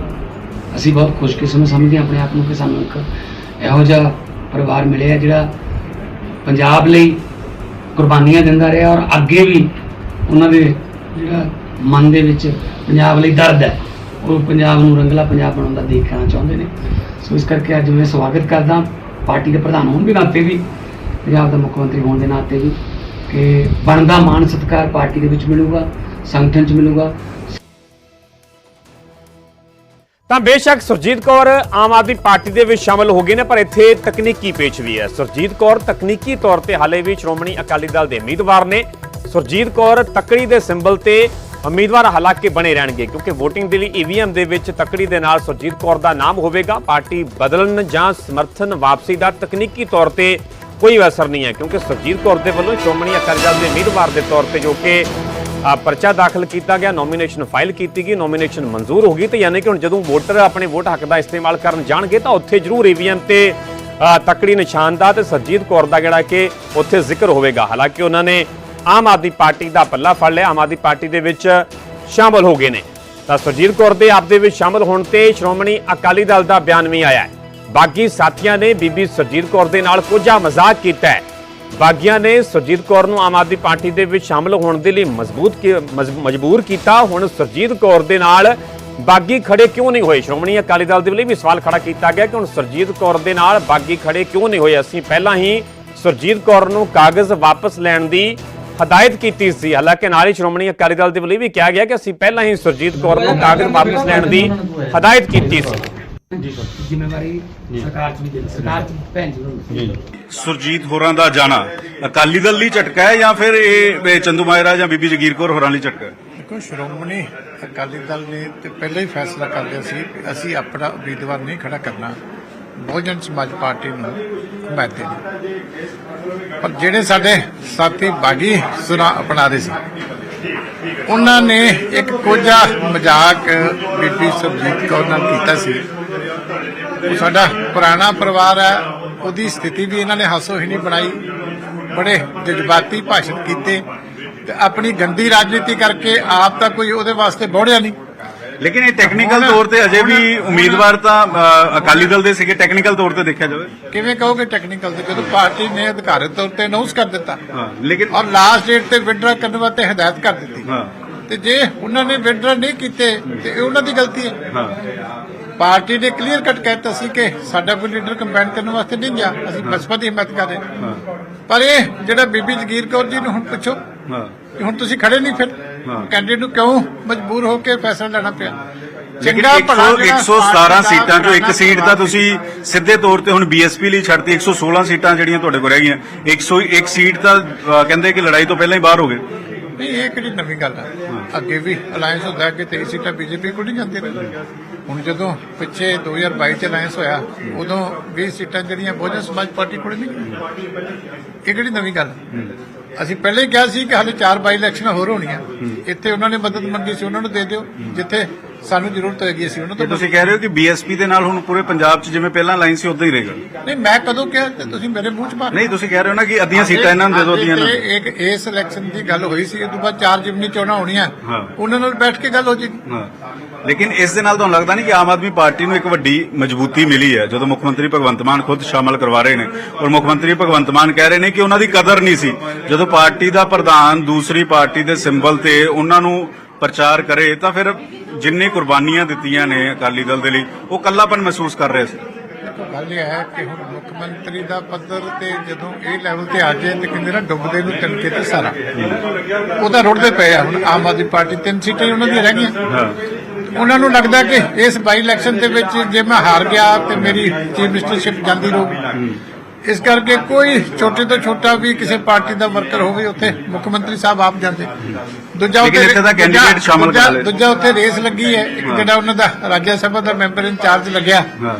ਅਸੀਂ ਬਹੁਤ ਖੁਸ਼ਕਿਸਮਤ ਸਮਝਦੇ ਹਾਂ, ਆਪਣੇ ਆਪ ਨੂੰ ਕਿ ਸਾਨੂੰ ਇੱਕ ਇਹੋ ਜਿਹਾ ਪਰਿਵਾਰ ਮਿਲਿਆ ਜਿਹੜਾ ਪੰਜਾਬ ਲਈ ਕੁਰਬਾਨੀਆਂ ਦਿੰਦਾ ਰਿਹਾ ਔਰ ਅੱਗੇ ਵੀ ਉਹਨਾਂ ਦੇ ਜਿਹੜਾ ਮਨ ਦੇ ਵਿੱਚ ਪੰਜਾਬ ਲਈ ਦਰਦ ਹੈ, ਉਹ ਪੰਜਾਬ ਨੂੰ ਰੰਗਲਾ ਪੰਜਾਬ ਬਣਾਉਣ ਦਾ ਦੇਖਣਾ ਚਾਹੁੰਦੇ ਨੇ। ਸੋ ਇਸ ਕਰਕੇ ਅੱਜ ਮੈਂ ਸਵਾਗਤ ਕਰਦਾ ਪਾਰਟੀ ਦੇ ਪ੍ਰਧਾਨ ਹੋਣ ਦੇ ਨਾਤੇ ਵੀ, ਪੰਜਾਬ ਦਾ ਮੁੱਖ ਮੰਤਰੀ ਹੋਣ ਦੇ ਨਾਤੇ ਵੀ ਕਿ ਬਣਦਾ ਮਾਣ ਸਤਿਕਾਰ ਪਾਰਟੀ ਦੇ ਵਿੱਚ ਮਿਲੂਗਾ, ਸੰਗਠਨ 'ਚ ਮਿਲੂਗਾ। ਤਾਂ ਬੇਸ਼ੱਕ ਸੁਰਜੀਤ ਕੌਰ ਆਮ ਆਦਮੀ ਪਾਰਟੀ ਦੇ ਵਿੱਚ ਸ਼ਾਮਲ ਹੋ ਗਏ ਨੇ, ਪਰ ਇੱਥੇ ਤਕਨੀਕੀ ਪੇਚ ਵੀ ਹੈ। ਸੁਰਜੀਤ ਕੌਰ ਤਕਨੀਕੀ ਤੌਰ ਤੇ ਹਾਲੇ ਵੀ ਸ਼੍ਰੋਮਣੀ ਅਕਾਲੀ ਦਲ ਦੇ ਉਮੀਦਵਾਰ ਨੇ। ਸੁਰਜੀਤ ਕੌਰ ਤਕੜੀ ਦੇ ਸਿੰਬਲ ਤੇ ਉਮੀਦਵਾਰ ਹਾਲਾਂਕਿ ਬਣੇ ਰਹਿਣਗੇ, ਕਿਉਂਕਿ VOTING ਦੇ ਲਈ ਈਵੀਐਮ ਦੇ ਵਿੱਚ ਤਕੜੀ ਦੇ ਨਾਲ ਸੁਰਜੀਤ ਕੌਰ ਦਾ ਨਾਮ ਹੋਵੇਗਾ। ਪਾਰਟੀ ਬਦਲਣ ਜਾਂ ਸਮਰਥਨ ਵਾਪਸੀ ਦਾ ਤਕਨੀਕੀ ਤੌਰ ਤੇ ਕੋਈ ਅਸਰ ਨਹੀਂ ਹੈ, ਕਿਉਂਕਿ ਸੁਰਜੀਤ ਕੌਰ ਦੇ ਵੱਲੋਂ ਸ਼੍ਰੋਮਣੀ ਅਕਾਲੀ ਦਲ ਦੇ ਉਮੀਦਵਾਰ ਦੇ ਤੌਰ ਤੇ ਜੋ ਕਿ ਆ ਪਰਚਾ ਦਾਖਲ ਕੀਤਾ ਗਿਆ ਨੋਮੀਨੇਸ਼ਨ ਫਾਈਲ ਕੀਤੀ ਗਈ ਨੋਮੀਨੇਸ਼ਨ ਮਨਜ਼ੂਰ ਹੋ ਗਈ ਤੇ ਯਾਨੀ ਕਿ ਹੁਣ ਜਦੋਂ ਵੋਟਰ ਆਪਣੇ ਵੋਟ ਹੱਕ ਦਾ ਇਸਤੇਮਾਲ ਕਰਨ ਜਾਣਗੇ ਤਾਂ ਉੱਥੇ ਜ਼ਰੂਰ ਈਵੀਐਮ ਤੇ ਤਕੜੀ ਨਿਸ਼ਾਨ ਦਾ ਤੇ ਸਰਜੀਤ ਕੌਰ ਦਾ ਜਿਹੜਾ ਕਿ ਉੱਥੇ ਜ਼ਿਕਰ ਹੋਵੇਗਾ। ਹਾਲਾਂਕਿ ਉਹਨਾਂ ਨੇ ਆਮ ਆਦਮੀ ਪਾਰਟੀ ਦਾ ਪੱਲਾ ਫੜ ਲਿਆ, ਆਮ ਆਦਮੀ ਪਾਰਟੀ ਦੇ ਵਿੱਚ ਸ਼ਾਮਲ ਹੋ ਗਏ ਨੇ। ਤਾਂ ਸਰਜੀਤ ਕੌਰ ਦੇ ਆਪ ਦੇ ਵਿੱਚ ਸ਼ਾਮਲ ਹੋਣ ਤੇ ਸ਼੍ਰੋਮਣੀ ਅਕਾਲੀ ਦਲ ਦਾ ਬਿਆਨ ਵੀ ਆਇਆ ਹੈ। ਬਾਗੀ ਸਾਥੀਆਂ ਨੇ ਬੀਬੀ ਸਰਜੀਤ ਕੌਰ ਦੇ ਨਾਲ ਕੋਝਾ ਮਜ਼ਾਕ ਕੀਤਾ ਹੈ। ਬਾਗੀਆਂ ਨੇ ਸੁਰਜੀਤ ਕੌਰ ਨੂੰ ਆਮ ਆਦਮੀ ਪਾਰਟੀ ਦੇ ਵਿੱਚ ਸ਼ਾਮਲ ਹੋਣ ਦੇ ਲਈ ਮਜ਼ਬੂਤ ਮਜਬੂਰ ਕੀਤਾ। ਹੁਣ ਸੁਰਜੀਤ ਕੌਰ ਦੇ ਨਾਲ ਬਾਗੀ ਖੜੇ ਕਿਉਂ ਨਹੀਂ ਹੋਏ? ਸ਼੍ਰੋਮਣੀ ਅਕਾਲੀ ਦਲ ਦੇ ਵੱਲੋਂ ਵੀ ਸਵਾਲ ਖੜਾ ਕੀਤਾ ਗਿਆ ਕਿ ਹੁਣ ਸੁਰਜੀਤ ਕੌਰ ਦੇ ਨਾਲ ਬਾਗੀ ਖੜੇ ਕਿਉਂ ਨਹੀਂ ਹੋਏ? ਅਸੀਂ ਪਹਿਲਾਂ ਹੀ ਸੁਰਜੀਤ ਕੌਰ ਨੂੰ ਕਾਗਜ਼ ਵਾਪਸ ਲੈਣ ਦੀ ਹਦਾਇਤ ਕੀਤੀ ਸੀ। ਹਾਲਾਂਕਿ ਨਾਲ ਹੀ ਸ਼੍ਰੋਮਣੀ ਅਕਾਲੀ ਦਲ ਦੇ ਵੱਲੋਂ ਵੀ ਕਿਹਾ ਗਿਆ ਕਿ ਅਸੀਂ ਪਹਿਲਾਂ ਹੀ ਸੁਰਜੀਤ ਕੌਰ ਨੂੰ ਕਾਗਜ਼ ਵਾਪਸ ਲੈਣ ਦੀ ਹਦਾਇਤ ਕੀਤੀ ਸੀ। ਜ਼ਿੰਮੇਵਾਰੀ ਸਰਕਾਰ 'ਚ ਵੀ ਦੇ ਸਰਕਾਰ 'ਚ ਭੈਣ ਜੀ ਨੂੰ ਸੁਰਜੀਤ ਹੋਰਾਂ ਦਾ ਜਾਣਾ ਅਕਾਲੀ ਦਲ ਲਈ ਝਟਕਾ ਹੈ ਜਾਂ ਫਿਰ ਇਹ ਚੰਦੂ ਮਾਇਰਾ ਜਾਂ ਬੀਬੀ ਜਗੀਰ ਕੌਰ ਹੋਰਾਂ ਲਈ ਝਟਕਾ ਹੈ? ਦੇਖੋ ਸ਼੍ਰੋਮਣੀ ਅਕਾਲੀ ਦਲ ਨੇ ਤੇ ਪਹਿਲਾਂ ਹੀ ਫੈਸਲਾ ਕਰ ਲਿਆ ਸੀ ਕਿ ਅਸੀਂ ਆਪਣਾ ਉਮੀਦਵਾਰ ਨਹੀਂ ਖੜਾ ਕਰਨਾ ਬਹੁਜਨ ਸਮਾਜ ਪਾਰਟੀ ਨੂੰ ਹਮਾਇਤ ਦੇਣੀ। ਪਰ ਜਿਹੜੇ ਸਾਡੇ ਸਾਥੀ ਬਾਗੀ ਸੁਨਾ ਅਪਣਾ ਰਹੇ ਸੀ ਉਹਨਾਂ ਨੇ ਇੱਕ ਕੋਝਾ ਮਜ਼ਾਕ ਬੀਬੀ ਸੁਰਜੀਤ ਕੌਰ ਨਾਲ ਕੀਤਾ ਸੀ। ਉਹ ਸਾਡਾ ਪੁਰਾਣਾ ਪਰਿਵਾਰ ਹੈ ਉਹਦੀ ਸਥਿਤੀ ਵੀ ਇਹਨਾਂ ਨੇ ਹਾਸੋ ਹੀ ਨਹੀਂ ਬਣਾਈ ਬੜੇ ਜਜ਼ਬਾਤੀ ਭਾਸ਼ਣ ਕੀਤੇ ਤੇ ਆਪਣੀ ਗੰਦੀ ਰਾਜਨੀਤੀ ਕਰਕੇ ਆਪ ਤਾਂ ਕੋਈ ਉਹਦੇ ਵਾਸਤੇ ਬੋੜਿਆ ਨਹੀਂ। ਲੇਕਿਨ ਇਹ ਟੈਕਨੀਕਲ ਤੌਰ ਤੇ ਅਜੇ ਵੀ ਉਮੀਦਵਾਰ ਤਾਂ ਅਕਾਲੀ ਦਲ ਦੇ ਸੀਗੇ ਟੈਕਨੀਕਲ ਤੌਰ ਤੇ ਦੇਖਿਆ ਜਾਵੇ। ਕਿਵੇਂ ਕਹੋਗੇ ਟੈਕਨੀਕਲ ਤੇ? ਜਦੋਂ ਪਾਰਟੀ ਨੇ ਅਧਿਕਾਰਤ ਤੌਰ ਤੇ ਅਨਾਉਂਸ ਕਰ ਦਿੱਤਾ ਹਾਂ ਲੇਕਿਨ ਔਰ ਲਾਸਟ ਡੇਟ ਤੇ ਵਿਡਰਾ ਕਰਨ ਵਾਸਤੇ ਹਦਾਇਤ ਕਰ ਦਿੱਤੀ। ਹਾਂ। ਤੇ ਜੇ ਉਹਨਾਂ ਨੇ ਵਿਡਰਾ ਨਹੀਂ ਕੀਤੇ ਤੇ ਇਹ ਉਹਨਾਂ ਦੀ ਗਲਤੀ ਹੈ। ਹਾਂ। ਪਾਰਟੀ ਨੇ ਕਲੀਅਰ ਕੱਟ ਕਹਿਤਾ ਸੀ ਕਿ ਸਾਡਾ ਕੋਈ ਲੀਡਰ ਕੰਪੇਨ ਕਰਨ ਵਾਸਤੇ ਨਹੀਂ ਗਿਆ। ਅਸੀਂ ਬਸਪਾ ਦੀ ਹਿੰਮਤ ਕਰ ਰਹੇ। ਪਰ ਇਹ ਜਿਹੜਾ ਬੀਬੀ ਜਗੀਰ ਕੌਰ ਜੀ ਨੂੰ ਹੁਣ ਪੁੱਛੋ ਹਾਂ। ਕਿ ਹੁਣ ਤੁਸੀਂ ਖੜੇ ਨਹੀਂ ਫਿਰ। ਕੈਂਡੀਡੇਟ ਨੂੰ ਕਿਉਂ ਮਜਬੂਰ ਹੋ ਕੇ ਫੈਸਲਾ ਲੈਣਾ ਪਿਆ? ਚੰਗਾ ਭਲਾ 100 ਜਿਹੜਾ 117 ਪਾਰਟੀ ਦਾ ਸੀਟਾਂ ਚੋਂ ਇੱਕ ਸੀਟ ਤਾਂ ਤੁਸੀਂ ਸਿੱਧੇ ਤੌਰ ਤੇ ਹੁਣ ਬੀਐਸਪੀ ਲਈ ਛੱਡਤੀ। 116 ਸੀਟਾਂ ਜਿਹੜੀਆਂ ਤੁਹਾਡੇ ਕੋਲ ਰਹਿ ਗਈਆਂ। 101 ਸੀਟ ਤਾਂ ਕਹਿੰਦੇ ਕਿ ਲੜਾਈ ਤੋਂ ਪਹਿਲਾਂ ਹੀ ਬਾਹਰ ਹੋ ਗਏ। ਨਹੀਂ ਇਹ ਕਿਹੜੀ ਨਵੀਂ ਗੱਲ ਹੈ। ਅੱਗੇ ਵੀ ਅਲਾਈਅੰਸ ਹੁੰਦਾ ਅੱਗੇ 23 ਸੀਟਾਂ ਬੀਜੇਪੀ ਕੋਲ ਨਹੀਂ ਜਾਂਦੇ। ਰਹੇ ਹੁਣ ਜਦੋਂ ਪਿੱਛੇ 2022 ਚ ਅਲਾਈਅੰਸ ਹੋਇਆ ਉਦੋਂ 20 ਸੀਟਾਂ ਜਿਹੜੀਆਂ ਬਹੁਜਨ ਸਮਾਜ ਪਾਰਟੀ ਕੋਲ ਨਹੀਂ। ਇਹ ਕਿਹੜੀ ਨਵੀਂ ਗੱਲ? ਅਸੀਂ ਪਹਿਲਾਂ ਹੀ ਕਿਹਾ ਸੀ ਕਿ ਹਾਲੇ ਚਾਰ ਬਾਈ ਇਲੈਕਸ਼ਨਾਂ ਹੋਰ ਹੋਣੀਆਂ ਇੱਥੇ ਉਹਨਾਂ ਨੇ ਮਦਦ ਮੰਗੀ ਸੀ ਉਹਨਾਂ ਨੂੰ ਦੇ ਦਿਓ ਜਿੱਥੇ ਸਾਨੂੰ ਜ਼ਰੂਰਤ ਹੋਏਗੀ ਅਸੀਂ ਉਹਨਾਂ ਇਹ ਤੋਂ ਤੁਸੀਂ ਕਹਿ ਰਹੇ ਹੋ ਕਿ ਬੀਐਸਪੀ ਦੇ ਨਾਲ ਹੁਣ ਪੂਰੇ ਪੰਜਾਬ 'ਚ ਜਿਵੇਂ ਪਹਿਲਾਂ ਲਾਈਨ ਸੀ ਉਦਾਂ ਹੀ ਰਹੇਗਾ। ਨਹੀਂ ਮੈਂ ਕਦੋਂ ਕਿਹਾ ਤੇ ਤੁਸੀਂ ਮੇਰੇ ਮੂੰਹ 'ਚ ਮਾਰ ਨਹੀਂ ਤੁਸੀਂ ਕਹਿ ਰਹੇ ਹੋ ਨਾ ਕਿ ਅੱਧੀਆਂ ਸੀਟਾਂ ਇਹਨਾਂ ਨੂੰ ਦੇ ਦਿਓ ਅੱਧੀਆਂ ਨੂੰ। ਤੇ ਇੱਕ ਇਸ ਇਲੈਕਸ਼ਨ ਦੀ ਗੱਲ ਹੋਈ ਸੀ ਇਹ ਤੋਂ ਬਾਅਦ ਚਾਰ ਜਿਮਨੀ ਚੋਣਾਂ ਹੋਣੀਆਂ। ਹਾਂ। ਉਹਨਾਂ ਨਾਲ ਬੈਠ ਕੇ ਗੱਲ ਹੋ ਹਾਂ। ਲੇਕਿਨ ਇਸ ਦੇ ਨਾਲ ਤੁਹਾਨੂੰ ਲੱਗਦਾ ਨਹੀਂ ਕਿ ਆਮ ਆਦਮੀ ਪਾਰਟੀ ਨੂੰ ਇੱਕ ਵੱਡੀ ਮਜ਼ਬੂਤੀ ਮਿਲੀ ਹੈ ਜਦੋਂ ਮੁੱਖ ਮੰਤਰੀ ਭਗਵੰਤ ਮਾਨ ਖੁਦ ਸ਼ਾਮਲ ਕਰਵਾ ਰਹੇ ਨੇ। ਔਰ ਮੁੱਖ ਮੰਤਰੀ ਭਗਵੰਤ ਮਾਨ ਕਹਿ ਰਹੇ ਨੇ ਕਿ ਉਹਨਾਂ ਦੀ ਕਦਰ ਨਹੀਂ ਸੀ। ਜਦੋਂ ਪਾਰਟੀ ਦਾ ਪ੍ਰਧਾਨ ਦੂਸਰੀ ਪਾਰਟੀ ਦੇ ਸਿੰਬਲ ਤੇ ਉਹਨਾਂ ਨੂੰ ਪ੍ਰਚਾਰ ਕਰੇ ਤਾਂ ਫਿਰ ਜਿੰਨੀ ਕੁਰਬਾਨੀਆਂ ਦਿੱਤੀਆਂ ਨੇ ਅਕਾਲੀ ਦਲ ਦੇ ਲਈ ਉਹ ਕੱਲਾਪਨ ਮਹਿਸੂਸ ਕਰ ਰਹੇ ਸੀ। ਗੱਲ ਇਹ ਹੈ ਕਿ ਹੁਣ ਮੁੱਖ ਮੰਤਰੀ ਦਾ ਪੱਧਰ ਤੇ ਜਦੋਂ ਇਹ ਲੈਵਲ ਤੇ ਆ ਜਾਏ ਤੇ ਕਹਿੰਦੇ ਨਾ ਡੁੱਬਦੇ ਨੂੰ ਤਣਕੇ ਤੇ ਸਾਰਾ। ਉਹਦਾ ਰੁੜਦੇ ਪਏ ਆ ਹੁਣ ਆਮ ਆਦਮੀ ਪਾਰਟੀ ਤਿੰਨ ਸੀਟਾਂ ਹੀ ਉਹਨਾਂ ਦੀਆਂ ਰਹਿ ਗਈਆਂ। ਉਹਨਾਂ ਨੂੰ ਲੱਗਦਾ ਕਿ ਇਸ ਬਾਈ ਇਲੈਕਸ਼ਨ ਦੇ ਵਿੱਚ ਜੇ ਮੈਂ ਹਾਰ ਗਿਆ ਤੇ ਮੇਰੀ ਚੀਫ ਮਿਨਿਸਟਰਸ਼ਿਪ ਜਾਂਦੀ ਰਹੂਗੀ ਇਸ ਕਰਕੇ ਕੋਈ ਛੋਟੇ ਤੋਂ ਛੋਟਾ ਵੀ ਕਿਸੇ ਪਾਰਟੀ ਦਾ ਵਰਕਰ ਹੋਵੇ ਉੱਥੇ ਮੁੱਖ ਮੰਤਰੀ ਸਾਹਿਬ ਆਪ ਜਾਂਦੇ। ਦੂਜਾ ਲੇਕਿਨ ਇੱਥੇ ਤਾਂ candidate ਸ਼ਾਮਲ ਕਰ ਲਏ। ਦੂਜਾ ਉੱਥੇ ਰੇਸ ਲੱਗੀ ਹੈ ਇੱਕ ਜਿਹੜਾ ਉਹਨਾਂ ਦਾ ਰਾਜ ਸਭਾ ਦਾ ਮੈਂਬਰ ਇੰਚਾਰਜ ਲੱਗਿਆ। ਹਾਂ।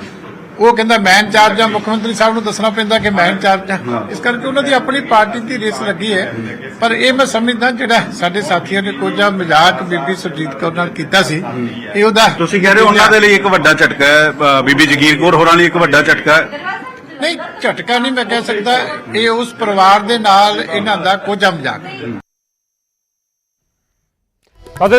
ਉਹ ਕਹਿੰਦਾ ਮੈਂ ਇੰਚਾਰਜ ਆ ਮੁੱਖ ਮੰਤਰੀ ਸਾਹਿਬ ਨੂੰ ਦੱਸਣਾ ਪੈਂਦਾ ਕਿ ਮੈਂ ਇੰਚਾਰਜ ਆ ਇਸ ਕਰਕੇ ਉਹਨਾਂ ਦੀ ਆਪਣੀ ਪਾਰਟੀ ਦੀ ਰੇਸ ਲੱਗੀ ਹੈ। ਪਰ ਇਹ ਮੈਂ ਸਮਝਦਾ ਜਿਹੜਾ ਸਾਡੇ ਸਾਥੀਆਂ ਨੇ ਕੋਝਾ ਮਜ਼ਾਕ ਬੀਬੀ ਸੁਰਜੀਤ ਕੌਰ ਨਾਲ ਕੀਤਾ ਸੀ ਇਹ ਉਹਦਾ ਤੁਸੀਂ ਕਹਿ ਰਹੇ ਹੋ ਉਹਨਾਂ ਦੇ ਲਈ ਇੱਕ ਵੱਡਾ ਝਟਕਾ ਹੈ ਅ, ਬੀਬੀ ਜਗੀਰ ਕੌਰ ਹੋਰਾਂ ਲਈ ਇੱਕ ਵੱਡਾ ਝਟਕਾ ਹੈ। ਨਹੀਂ, ਝਟਕਾ ਨਹੀਂ ਮੈਂ ਕਹਿ ਸਕਦਾ। ਇਹ ਉਸ ਪਰਿਵਾਰ ਦੇ ਨਾਲ ਇਹਨਾਂ ਦਾ ਕੋਝਾ ਮਜ਼ਾਕ।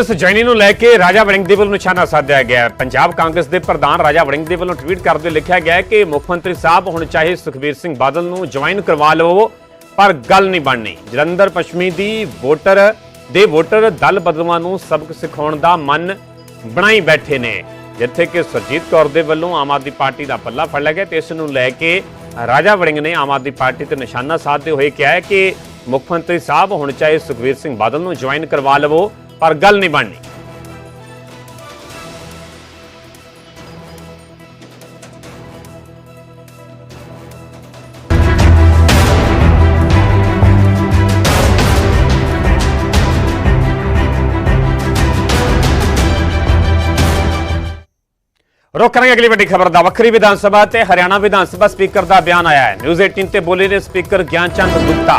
ਹੈ ਜੈਨੀ ਨੂੰ ਲੈ ਕੇ ਰਾਜਾ ਵੜਿੰਗ ਦੇ ਵੱਲੋਂ ਨਿਸ਼ਾਨਾ ਸਾਧਿਆ ਗਿਆ। ਪੰਜਾਬ ਕਾਂਗਰਸ ਦੇ ਪ੍ਰਧਾਨ ਰਾਜਾ ਵੜਿੰਗ ਦੇ ਵੱਲੋਂ ਟਵੀਟ ਕਰਦੇ ਲਿਖਿਆ ਗਿਆ ਕਿ ਮੁੱਖ ਮੰਤਰੀ ਸਾਹਿਬ, ਹੁਣ ਚਾਹੇ ਸੁਖਬੀਰ ਸਿੰਘ ਬਾਦਲ ਨੂੰ ਜੁਆਇਨ ਕਰਵਾ ਲਵੋ, ਪਰ ਗੱਲ ਨਹੀਂ ਬਣਨੀ। ਜਲੰਧਰ ਪੱਛਮੀ ਦੀ ਵੋਟਰ, ਦੇ ਵੋਟਰ ਦਲ ਬਦਲਵਾਂ ਨੂੰ ਸਬਕ ਸਿਖਾਉਣ ਦਾ ਮਨ ਬਣਾਈ ਬੈਠੇ ਨੇ। ਜਿੱਥੇ ਕਿ ਸੁਰਜੀਤ ਕੌਰ ਦੇ ਵੱਲੋਂ ਆਮ ਆਦਮੀ ਪਾਰਟੀ ਦਾ ਪੱਲਾ ਫੜ ਲਿਆ ਗਿਆ ਤੇ ਇਸ ਨੂੰ ਲੈ ਕੇ ਰਾਜਾ ਵੜਿੰਗ ਨੇ ਆਮ ਆਦਮੀ ਪਾਰਟੀ ਤੇ ਨਿਸ਼ਾਨਾ ਸਾਧਦੇ ਹੋਏ ਕਿਹਾ ਹੈ ਕਿ ਮੁੱਖ ਮੰਤਰੀ ਸਾਹਿਬ, ਹੁਣ ਚਾਹੇ ਸੁਖਬੀਰ ਸਿੰਘ ਬਾਦਲ ਨੂੰ ਜੁਆਇਨ ਕਰਵਾ ਲਵੋ, ਪਰ ਗੱਲ ਨਹੀਂ ਬਣਨੀ ਰੁਕ ਕਰਾਂਗੇ ਅਗਲੀ ਵੱਡੀ ਖਬਰ ਦਾ। ਵੱਖਰੀ ਵਿਧਾਨ ਸਭਾ ਤੇ ਹਰਿਆਣਾ ਵਿਧਾਨ ਸਭਾ ਸਪੀਕਰ ਦਾ ਬਿਆਨ ਆਇਆ ਹੈ। ਨਿਊਜ਼ 18 ਤੇ ਬੋਲੇ ਨੇ ਸਪੀਕਰ ਗਿਆਨ ਚੰਦ ਗੁਪਤਾ।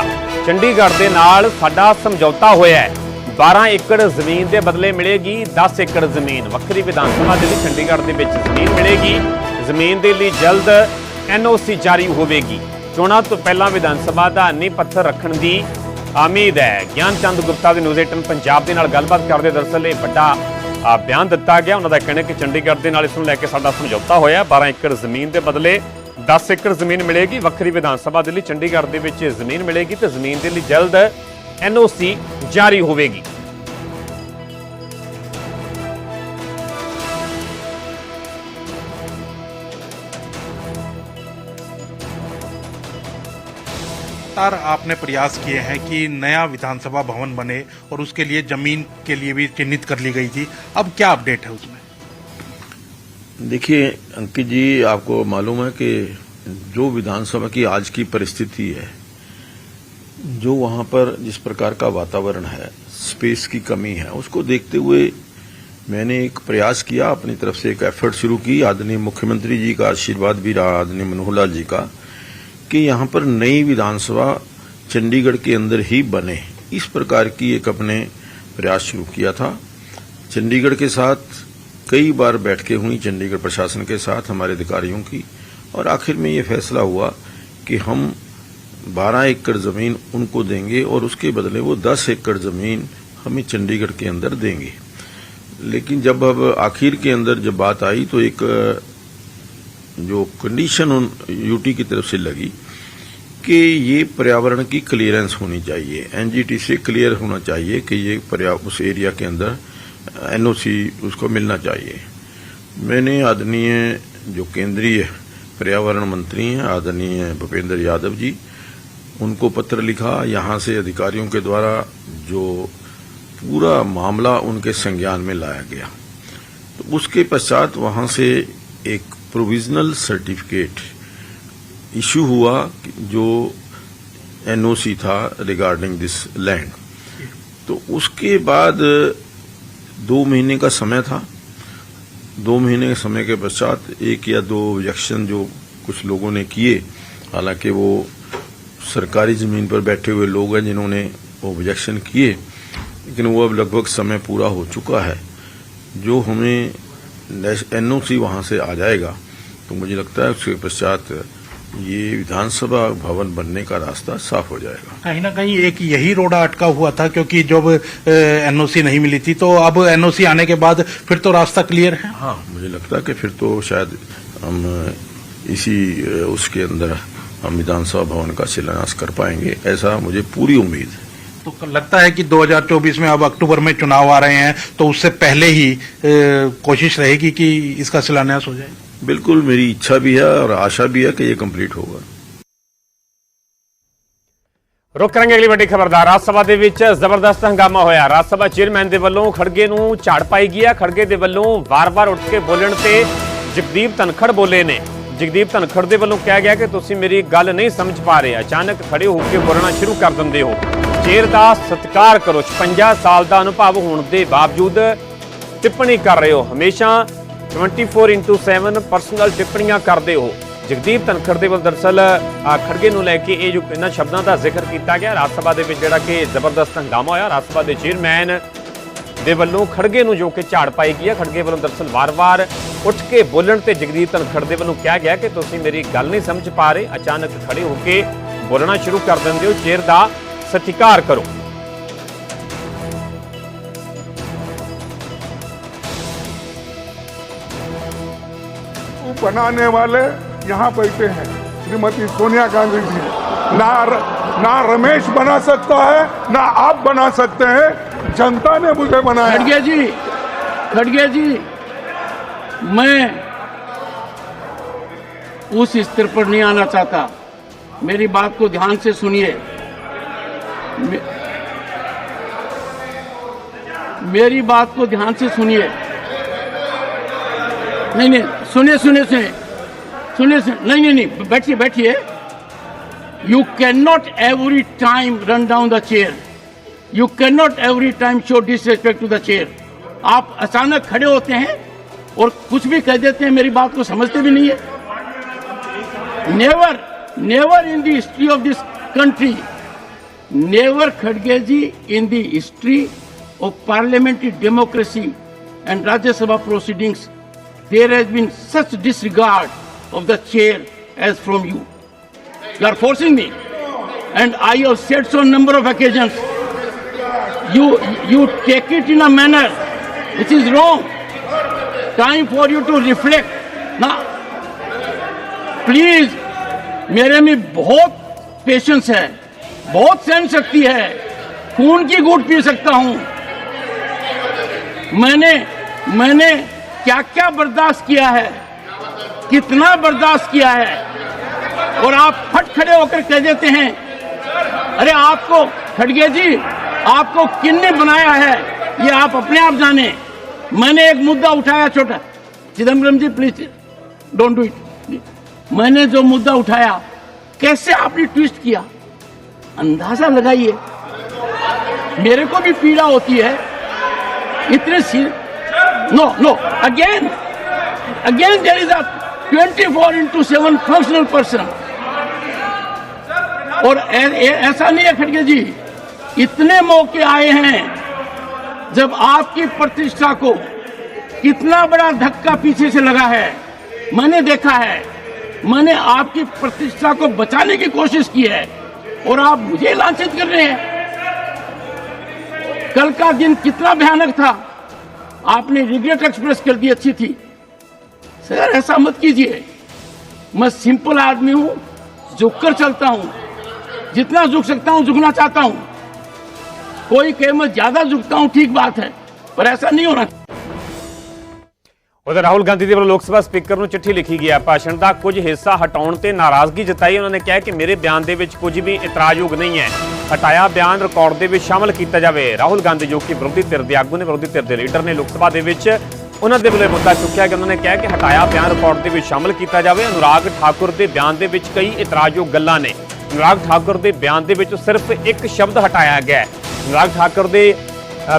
ਚੰਡੀਗੜ੍ਹ ਦੇ ਨਾਲ ਸਾਡਾ ਸਮਝੌਤਾ ਹੋਇਆ ਹੈ। 12 ਏਕੜ ਜ਼ਮੀਨ ਦੇ ਬਦਲੇ ਮਿਲੇਗੀ 10 ਏਕੜ ਜ਼ਮੀਨ। ਵੱਖਰੀ ਵਿਧਾਨ ਸਭਾ ਦੇ ਲਈ ਚੰਡੀਗੜ੍ਹ ਦੇ ਵਿੱਚ ਜ਼ਮੀਨ ਮਿਲੇਗੀ। ਜ਼ਮੀਨ ਦੇ ਲਈ ਜਲਦ ਐਨਓਸੀ ਜਾਰੀ ਹੋਵੇਗੀ। ਚੋਣਾਂ ਤੋਂ ਪਹਿਲਾਂ ਵਿਧਾਨ ਸਭਾ ਦਾ ਨੀਂਹ ਪੱਥਰ ਰੱਖਣ ਦੀ ਉਮੀਦ ਹੈ। ਗਿਆਨ ਚੰਦ ਗੁਪਤਾ ਦੇ ਨਿਊਜ਼ 18 ਪੰਜਾਬ ਦੇ ਨਾਲ ਗੱਲਬਾਤ ਕਰਦੇ ਦਰਅਸਲ ਇਹ ਵੱਡਾ ਬਿਆਨ ਦਿੱਤਾ ਗਿਆ। ਉਹਨਾਂ ਦਾ ਕਹਿਣਾ ਕਿ ਚੰਡੀਗੜ੍ਹ ਦੇ ਨਾਲ ਇਸ ਨੂੰ ਲੈ ਕੇ ਸਾਡਾ ਸਮਝੌਤਾ ਹੋਇਆ 12 ਏਕੜ ਜ਼ਮੀਨ ਦੇ ਬਦਲੇ 10 ਏਕੜ ਜ਼ਮੀਨ ਮਿਲੇਗੀ। ਵੱਖਰੀ ਵਿਧਾਨ ਸਭਾ ਦੇ ਲਈ ਚੰਡੀਗੜ੍ਹ ਦੇ ਵਿੱਚ ਜ਼ਮੀਨ ਮਿਲੇਗੀ ਤੇ ਜ਼ਮੀਨ ਦੇ ਲਈ ਜਲਦ ਐਨਓਸੀ ਜਾਰੀ ਹੋਵੇਗੀ। लगातार आपने प्रयास किए हैं कि नया विधानसभा भवन बने और उसके लिए ज़मीन के लिए भी चिन्हित कर ली गई थी। अब क्या अपडेट है उसमें? देखिए, अंकित जी, आपको मालूम है कि जो विधानसभा की आज की परिस्थिति है, जो वहाँ पर जिस प्रकार का वातावरण है, स्पेस की कमी है, उसको देखते हुए मैंने एक प्रयास किया, अपनी तरफ़ से एक एफर्ट शुरू की। आदरणीय मुख्यमंत्री जी का आशीर्वाद भी रहा, आदरणीय मनोहर लाल जी का। कि यहाँ पर नई विधानसभा चंडीगढ़ के अंदर ही बने। इस प्रकार की एक अपने प्रयास शुरू किया था। चंडीगढ़ के साथ कई बार बैठकें हुई चंडीगढ़ प्रशासन के साथ हमारे अधिकारियों की, और आखिर में ये फैसला हुआ कि हम 12 एकड़ ज़मीन उनको देंगे और उसके बदले वो 10 एकड़ ज़मीन हमें चंडीगढ़ के अंदर देंगे। लेकिन जब अब आखिर के अंदर जब बात आई तो एक जो कंडीशन उन यूटी की तरफ़ से लगी कि ये पर्यावरण की क्लियरेंस होनी चाहिए। एनजीटी से क्लियर होना चाहिए कि ये उस एरिया के अंदर एनओसी उसको मिलना चाहिए। मैंने आदरणीय जो केंद्रीय पर्यावरण मंत्री हैं, आदरणीय भूपेंद्र यादव जी, उनको पत्र लिखा, यहाँ से अधिकारियों के द्वारा जो पूरा मामला उनके संज्ञान में लाया गया। तो उसके पश्चात वहाँ से एक प्रोविजनल सर्टिफिकेट इशू हुआ जो एनओसी था रिगार्डिंग दिस लैंड तो उसके बाद दो महीने का समय था। दो महीने के समय के पश्चात एक या दो ऑब्जेक्शन जो कुछ लोगों ने किए, हालाँकि वो सरकारी ज़मीन पर बैठे हुए लोग हैं जिन्होंने ऑब्जेक्शन किए, लेकिन वो अब लगभग समय पूरा हो चुका है। जो हमें एनओसी वहाँ से आ जाएगा। तो मुझे लगता है उसके पश्चात ये विधानसभा भवन बनने का रास्ता साफ़ हो जाएगा। कहीं ना कहीं एक यही रोड़ा अटका हुआ था क्योंकि जब एनओसी नहीं मिली थी तो अब एनओसी आने के बाद फिर तो रास्ता क्लियर है। हाँ मुझे लगता है कि फिर तो शायद हम इसी उसके अंदर हम विधानसभा भवन का शिलान्यास कर पाएँगे ऐसा मुझे पूरी उम्मीद है। तो लगता है कि 2024 में अब अक्टूबर में चुनाव आ रहे हैं तो उससे पहले ही अ, कोशिश रहेगी कि इसका शिलान्यास हो जाए बिल्कुल मेरी इच्छा भी है और आशा भी है कि ये कंप्लीट होगा ਰੁਕ ਕਰਾਂਗੇ ਅਗਲੀ ਵੱਡੀ ਖਬਰ ਦਾ ਰਾਜ ਸਭਾ ਦੇ ਵਿੱਚ ਜ਼ਬਰਦਸਤ ਹੰਗਾਮਾ ਹੋਇਆ ਰਾਜ ਸਭਾ ਚੇਅਰਮੈਨ ਦੇ ਵੱਲੋਂ ਖੜਗੇ ਨੂੰ ਝਾੜ ਪਾਈ ਗਈ ਹੈ ਖੜਗੇ ਦੇ ਵੱਲੋਂ ਵਾਰ-ਵਾਰ ਉੱਠ ਕੇ ਬੋਲਣ ਤੇ ਜਗਦੀਪ ਧਨਖੜ ਬੋਲੇ ਨੇ ਜਗਦੀਪ ਧਨਖੜ ਦੇ ਵੱਲੋਂ ਕਿਹਾ ਗਿਆ ਕਿ ਤੁਸੀਂ ਮੇਰੀ ਗੱਲ ਨਹੀਂ ਸਮਝ ਪਾ ਰਹੇ ਅਚਾਨਕ ਖੜੇ ਹੋ ਕੇ ਬੋਲਣਾ ਸ਼ੁਰੂ ਕਰ ਦਿੰਦੇ ਹੋ ਚੇਅਰ ਦਾ ਸਤਿਕਾਰ ਕਰੋ। 56 ਸਾਲ ਦਾ ਅਨੁਭਵ ਹੋਣ ਦੇ ਬਾਵਜੂਦ ਟਿੱਪਣੀ ਕਰ ਰਹੇ ਹੋ। ਹਮੇਸ਼ਾ 24/7 ਪਰਸਨਲ ਟਿੱਪਣੀਆਂ ਕਰਦੇ ਹੋ। ਜਗਦੀਪ ਧਨਖੜ ਦੇ ਵੱਲ ਦਰਸਲ ਖੜਗੇ ਨੂੰ ਲੈ ਕੇ ਇਹ ਜੋ ਇਹਨਾਂ ਸ਼ਬਦਾਂ ਦਾ ਜ਼ਿਕਰ ਕੀਤਾ ਗਿਆ, ਰਾਜ ਸਭਾ ਦੇ ਵਿੱਚ ਜਿਹੜਾ ਕਿ ਜ਼ਬਰਦਸਤ ਹੰਗਾਮਾ ਹੋਇਆ, ਰਾਜ ਸਭਾ ਦੇ ਚੇਅਰਮੈਨ ਦੇ ਵੱਲੋਂ ਖੜਗੇ ਨੂੰ ਜੋ ਕਿ ਝਾੜ ਪਾਈ ਗਈ ਹੈ, ਖੜਗੇ ਵੱਲੋਂ ਦਰਸਲ ਵਾਰ-ਵਾਰ ਉੱਠ ਕੇ ਬੋਲਣ ਤੇ ਜਗਦੀਪ ਧਨਖੜ ਦੇ ਵੱਲੋਂ ਕਿਹਾ ਗਿਆ ਕਿ ਤੁਸੀਂ ਮੇਰੀ ਗੱਲ ਨਹੀਂ ਸਮਝ ਪਾ ਰਹੇ। ਅਚਾਨਕ ਖੜੇ ਹੋ ਕੇ ਬੋਲਣਾ ਸ਼ੁਰੂ ਕਰ ਦਿੰਦੇ ਹੋ। ਚੇਅਰ ਦਾ सत्कार करो। बनाने वाले यहाँ बैठे हैं। श्रीमती सोनिया गांधी जी ना र, ना रमेश बना सकता है ना आप बना सकते हैं। जनता ने मुझे बनाया। खड़गे जी खड़गे जी मैं उस स्तर पर नहीं आना चाहता। मेरी बात को ध्यान से सुनिए। मेरी बात को ध्यान से सुनिए। नहीं नहीं, सुनिए सुनिए सुनिए। सुनिए सुनिए। नहीं नहीं नहीं, बैठिए बैठिए। You can not every time run down the chair you can not every time show disrespect to the chair आप अचानक खड़े होते हैं और कुछ भी कह देते हैं, मेरी बात को समझते भी नहीं है। Never never in the history of this country never खड़गे in the history of parliamentary democracy and Rajya Sabha proceedings there has been such disregard of the chair as from you you are forcing me and i have said so on number of occasions you you take it in a manner which is wrong time for you to reflect now please मेरे में बहुत पेशेंस है बहुत सहन शक्ति है। खून की घूट पी सकता हूँ। मैंने मैंने क्या क्या बर्दाश्त किया है? कितना बर्दाश्त किया है? और आप फट खड़े होकर कह देते हैं, अरे आपको, खड़गे जी, आपको किन्ने बनाया है? ये आप अपने आप जाने। मैंने एक मुद्दा उठाया छोटा। Chidambaram ji please don't do it मैंने जो मुद्दा उठाया, कैसे आपने ट्विस्ट किया? अंदाज़ा लगाइए। मेरे को भी पीड़ा होती है। इतने सी no no again again there is a twenty four into seven functional person और ऐसा नहीं है खड़गे जी, इतने मौके आए हैं, जब आपकी प्रतिष्ठा को कितना बड़ा धक्का पीछे से लगा है। मैंने देखा है, मैंने आपकी प्रतिष्ठा को बचाने की कोशिश की है। और आप मुझे लांछित कर रहे हैं। कल का दिन कितना भयानक था। आपने रिग्रेट एक्सप्रेस कर दी, अच्छी थी। सर, ऐसा मत कीजिए। मैं सिंपल आदमी हूँ झुक कर चलता हूँ। जितना झुक सकता हूँ, झुकना चाहता हूँ। कोई कहे मैं ज़्यादा झुकता हूँ, ठीक बात है, पर ऐसा नहीं होना ਉਧਰ ਰਾਹੁਲ ਗਾਂਧੀ ਦੇ ਵੱਲੋਂ ਲੋਕ ਸਭਾ ਸਪੀਕਰ ਨੂੰ ਚਿੱਠੀ ਲਿਖੀ ਗਿਆ ਭਾਸ਼ਣ ਦਾ ਕੁਝ ਹਿੱਸਾ ਹਟਾਉਣ ਤੇ ਨਾਰਾਜ਼ਗੀ ਜਤਾਈ। ਉਹਨਾਂ ਨੇ ਕਿਹਾ ਕਿ ਮੇਰੇ ਬਿਆਨ ਦੇ ਵਿੱਚ ਕੁਝ ਵੀ ਇਤਰਾਜ਼ਯੋਗ ਨਹੀਂ ਹੈ। ਹਟਾਇਆ ਬਿਆਨ ਰਿਕਾਰਡ ਦੇ ਵਿੱਚ ਸ਼ਾਮਲ ਕੀਤਾ ਜਾਵੇ। ਰਾਹੁਲ ਗਾਂਧੀ ਜੋ ਕਿ ਵਿਰੋਧੀ ਧਿਰ ਦੇ ਆਗੂ ਨੇ, ਵਿਰੋਧੀ ਧਿਰ ਦੇ ਲੀਡਰ ਨੇ ਲੋਕ ਸਭਾ ਦੇ ਵਿੱਚ ਉਹਨਾਂ ਦੇ ਵੱਲੋਂ ਇਹ ਮੁੱਦਾ ਚੁੱਕਿਆ ਕਿ ਉਹਨਾਂ ਨੇ ਕਿਹਾ ਕਿ ਹਟਾਇਆ ਬਿਆਨ ਰਿਕਾਰਡ ਦੇ ਵਿੱਚ ਸ਼ਾਮਲ ਕੀਤਾ ਜਾਵੇ। ਅਨੁਰਾਗ ਠਾਕੁਰ ਦੇ ਬਿਆਨ ਦੇ ਵਿੱਚ ਕਈ ਇਤਰਾਜ਼ਯੋਗ ਗੱਲਾਂ ਨੇ। ਅਨੁਰਾਗ ਠਾਕੁਰ ਦੇ ਬਿਆਨ ਦੇ ਵਿੱਚ ਸਿਰਫ ਇੱਕ ਸ਼ਬਦ ਹਟਾਇਆ ਗਿਆ ਹੈ। ਅਨੁਰਾਗ ਠਾਕੁਰ ਦੇ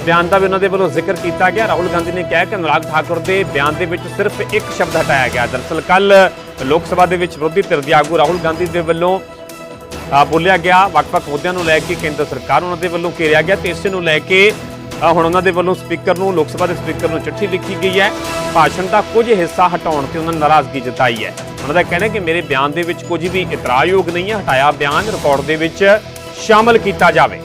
ਬਿਆਨ ਦਾ ਵੀ ਉਹਨਾਂ ਦੇ ਵੱਲੋਂ ਜ਼ਿਕਰ ਕੀਤਾ ਗਿਆ। ਰਾਹੁਲ ਗਾਂਧੀ ਨੇ ਕਿਹਾ ਕਿ ਅਨੁਰਾਗ ਠਾਕੁਰ ਦੇ ਬਿਆਨ ਦੇ ਵਿੱਚ ਸਿਰਫ ਇੱਕ ਸ਼ਬਦ ਹਟਾਇਆ ਗਿਆ। ਦਰਅਸਲ ਕੱਲ ਲੋਕ ਸਭਾ ਦੇ ਵਿੱਚ ਵਿਰੋਧੀ ਧਿਰ ਦੇ ਆਗੂ ਰਾਹੁਲ ਗਾਂਧੀ ਦੇ ਵੱਲੋਂ ਬੋਲਿਆ ਗਿਆ। ਵੱਖ-ਵੱਖ ਮੁੱਦਿਆਂ ਨੂੰ ਲੈ ਕੇ ਕੇਂਦਰ ਸਰਕਾਰ ਉਹਨਾਂ ਦੇ ਵੱਲੋਂ ਘੇਰਿਆ ਗਿਆ ਤੇ ਇਸੇ ਨੂੰ ਲੈ ਕੇ ਹੁਣ ਉਹਨਾਂ ਦੇ ਵੱਲੋਂ ਸਪੀਕਰ ਨੂੰ, ਲੋਕ ਸਭਾ ਦੇ ਸਪੀਕਰ ਨੂੰ ਚਿੱਠੀ ਲਿਖੀ ਗਈ ਹੈ। ਭਾਸ਼ਣ ਦਾ ਕੁਝ ਹਿੱਸਾ ਹਟਾਉਣ ਤੇ ਉਹਨਾਂ ਨੇ ਨਾਰਾਜ਼ਗੀ ਜਤਾਈ ਹੈ। ਉਹਨਾਂ ਦਾ ਕਹਿਣਾ ਹੈ ਕਿ ਮੇਰੇ ਬਿਆਨ ਦੇ ਵਿੱਚ ਕੁਝ ਵੀ ਇਤਰਾਜ਼ਯੋਗ ਨਹੀਂ ਹੈ। ਹਟਾਇਆ ਬਿਆਨ ਰਿਕਾਰਡ ਦੇ ਵਿੱਚ ਸ਼ਾਮਲ ਕੀਤਾ ਜਾਵੇ।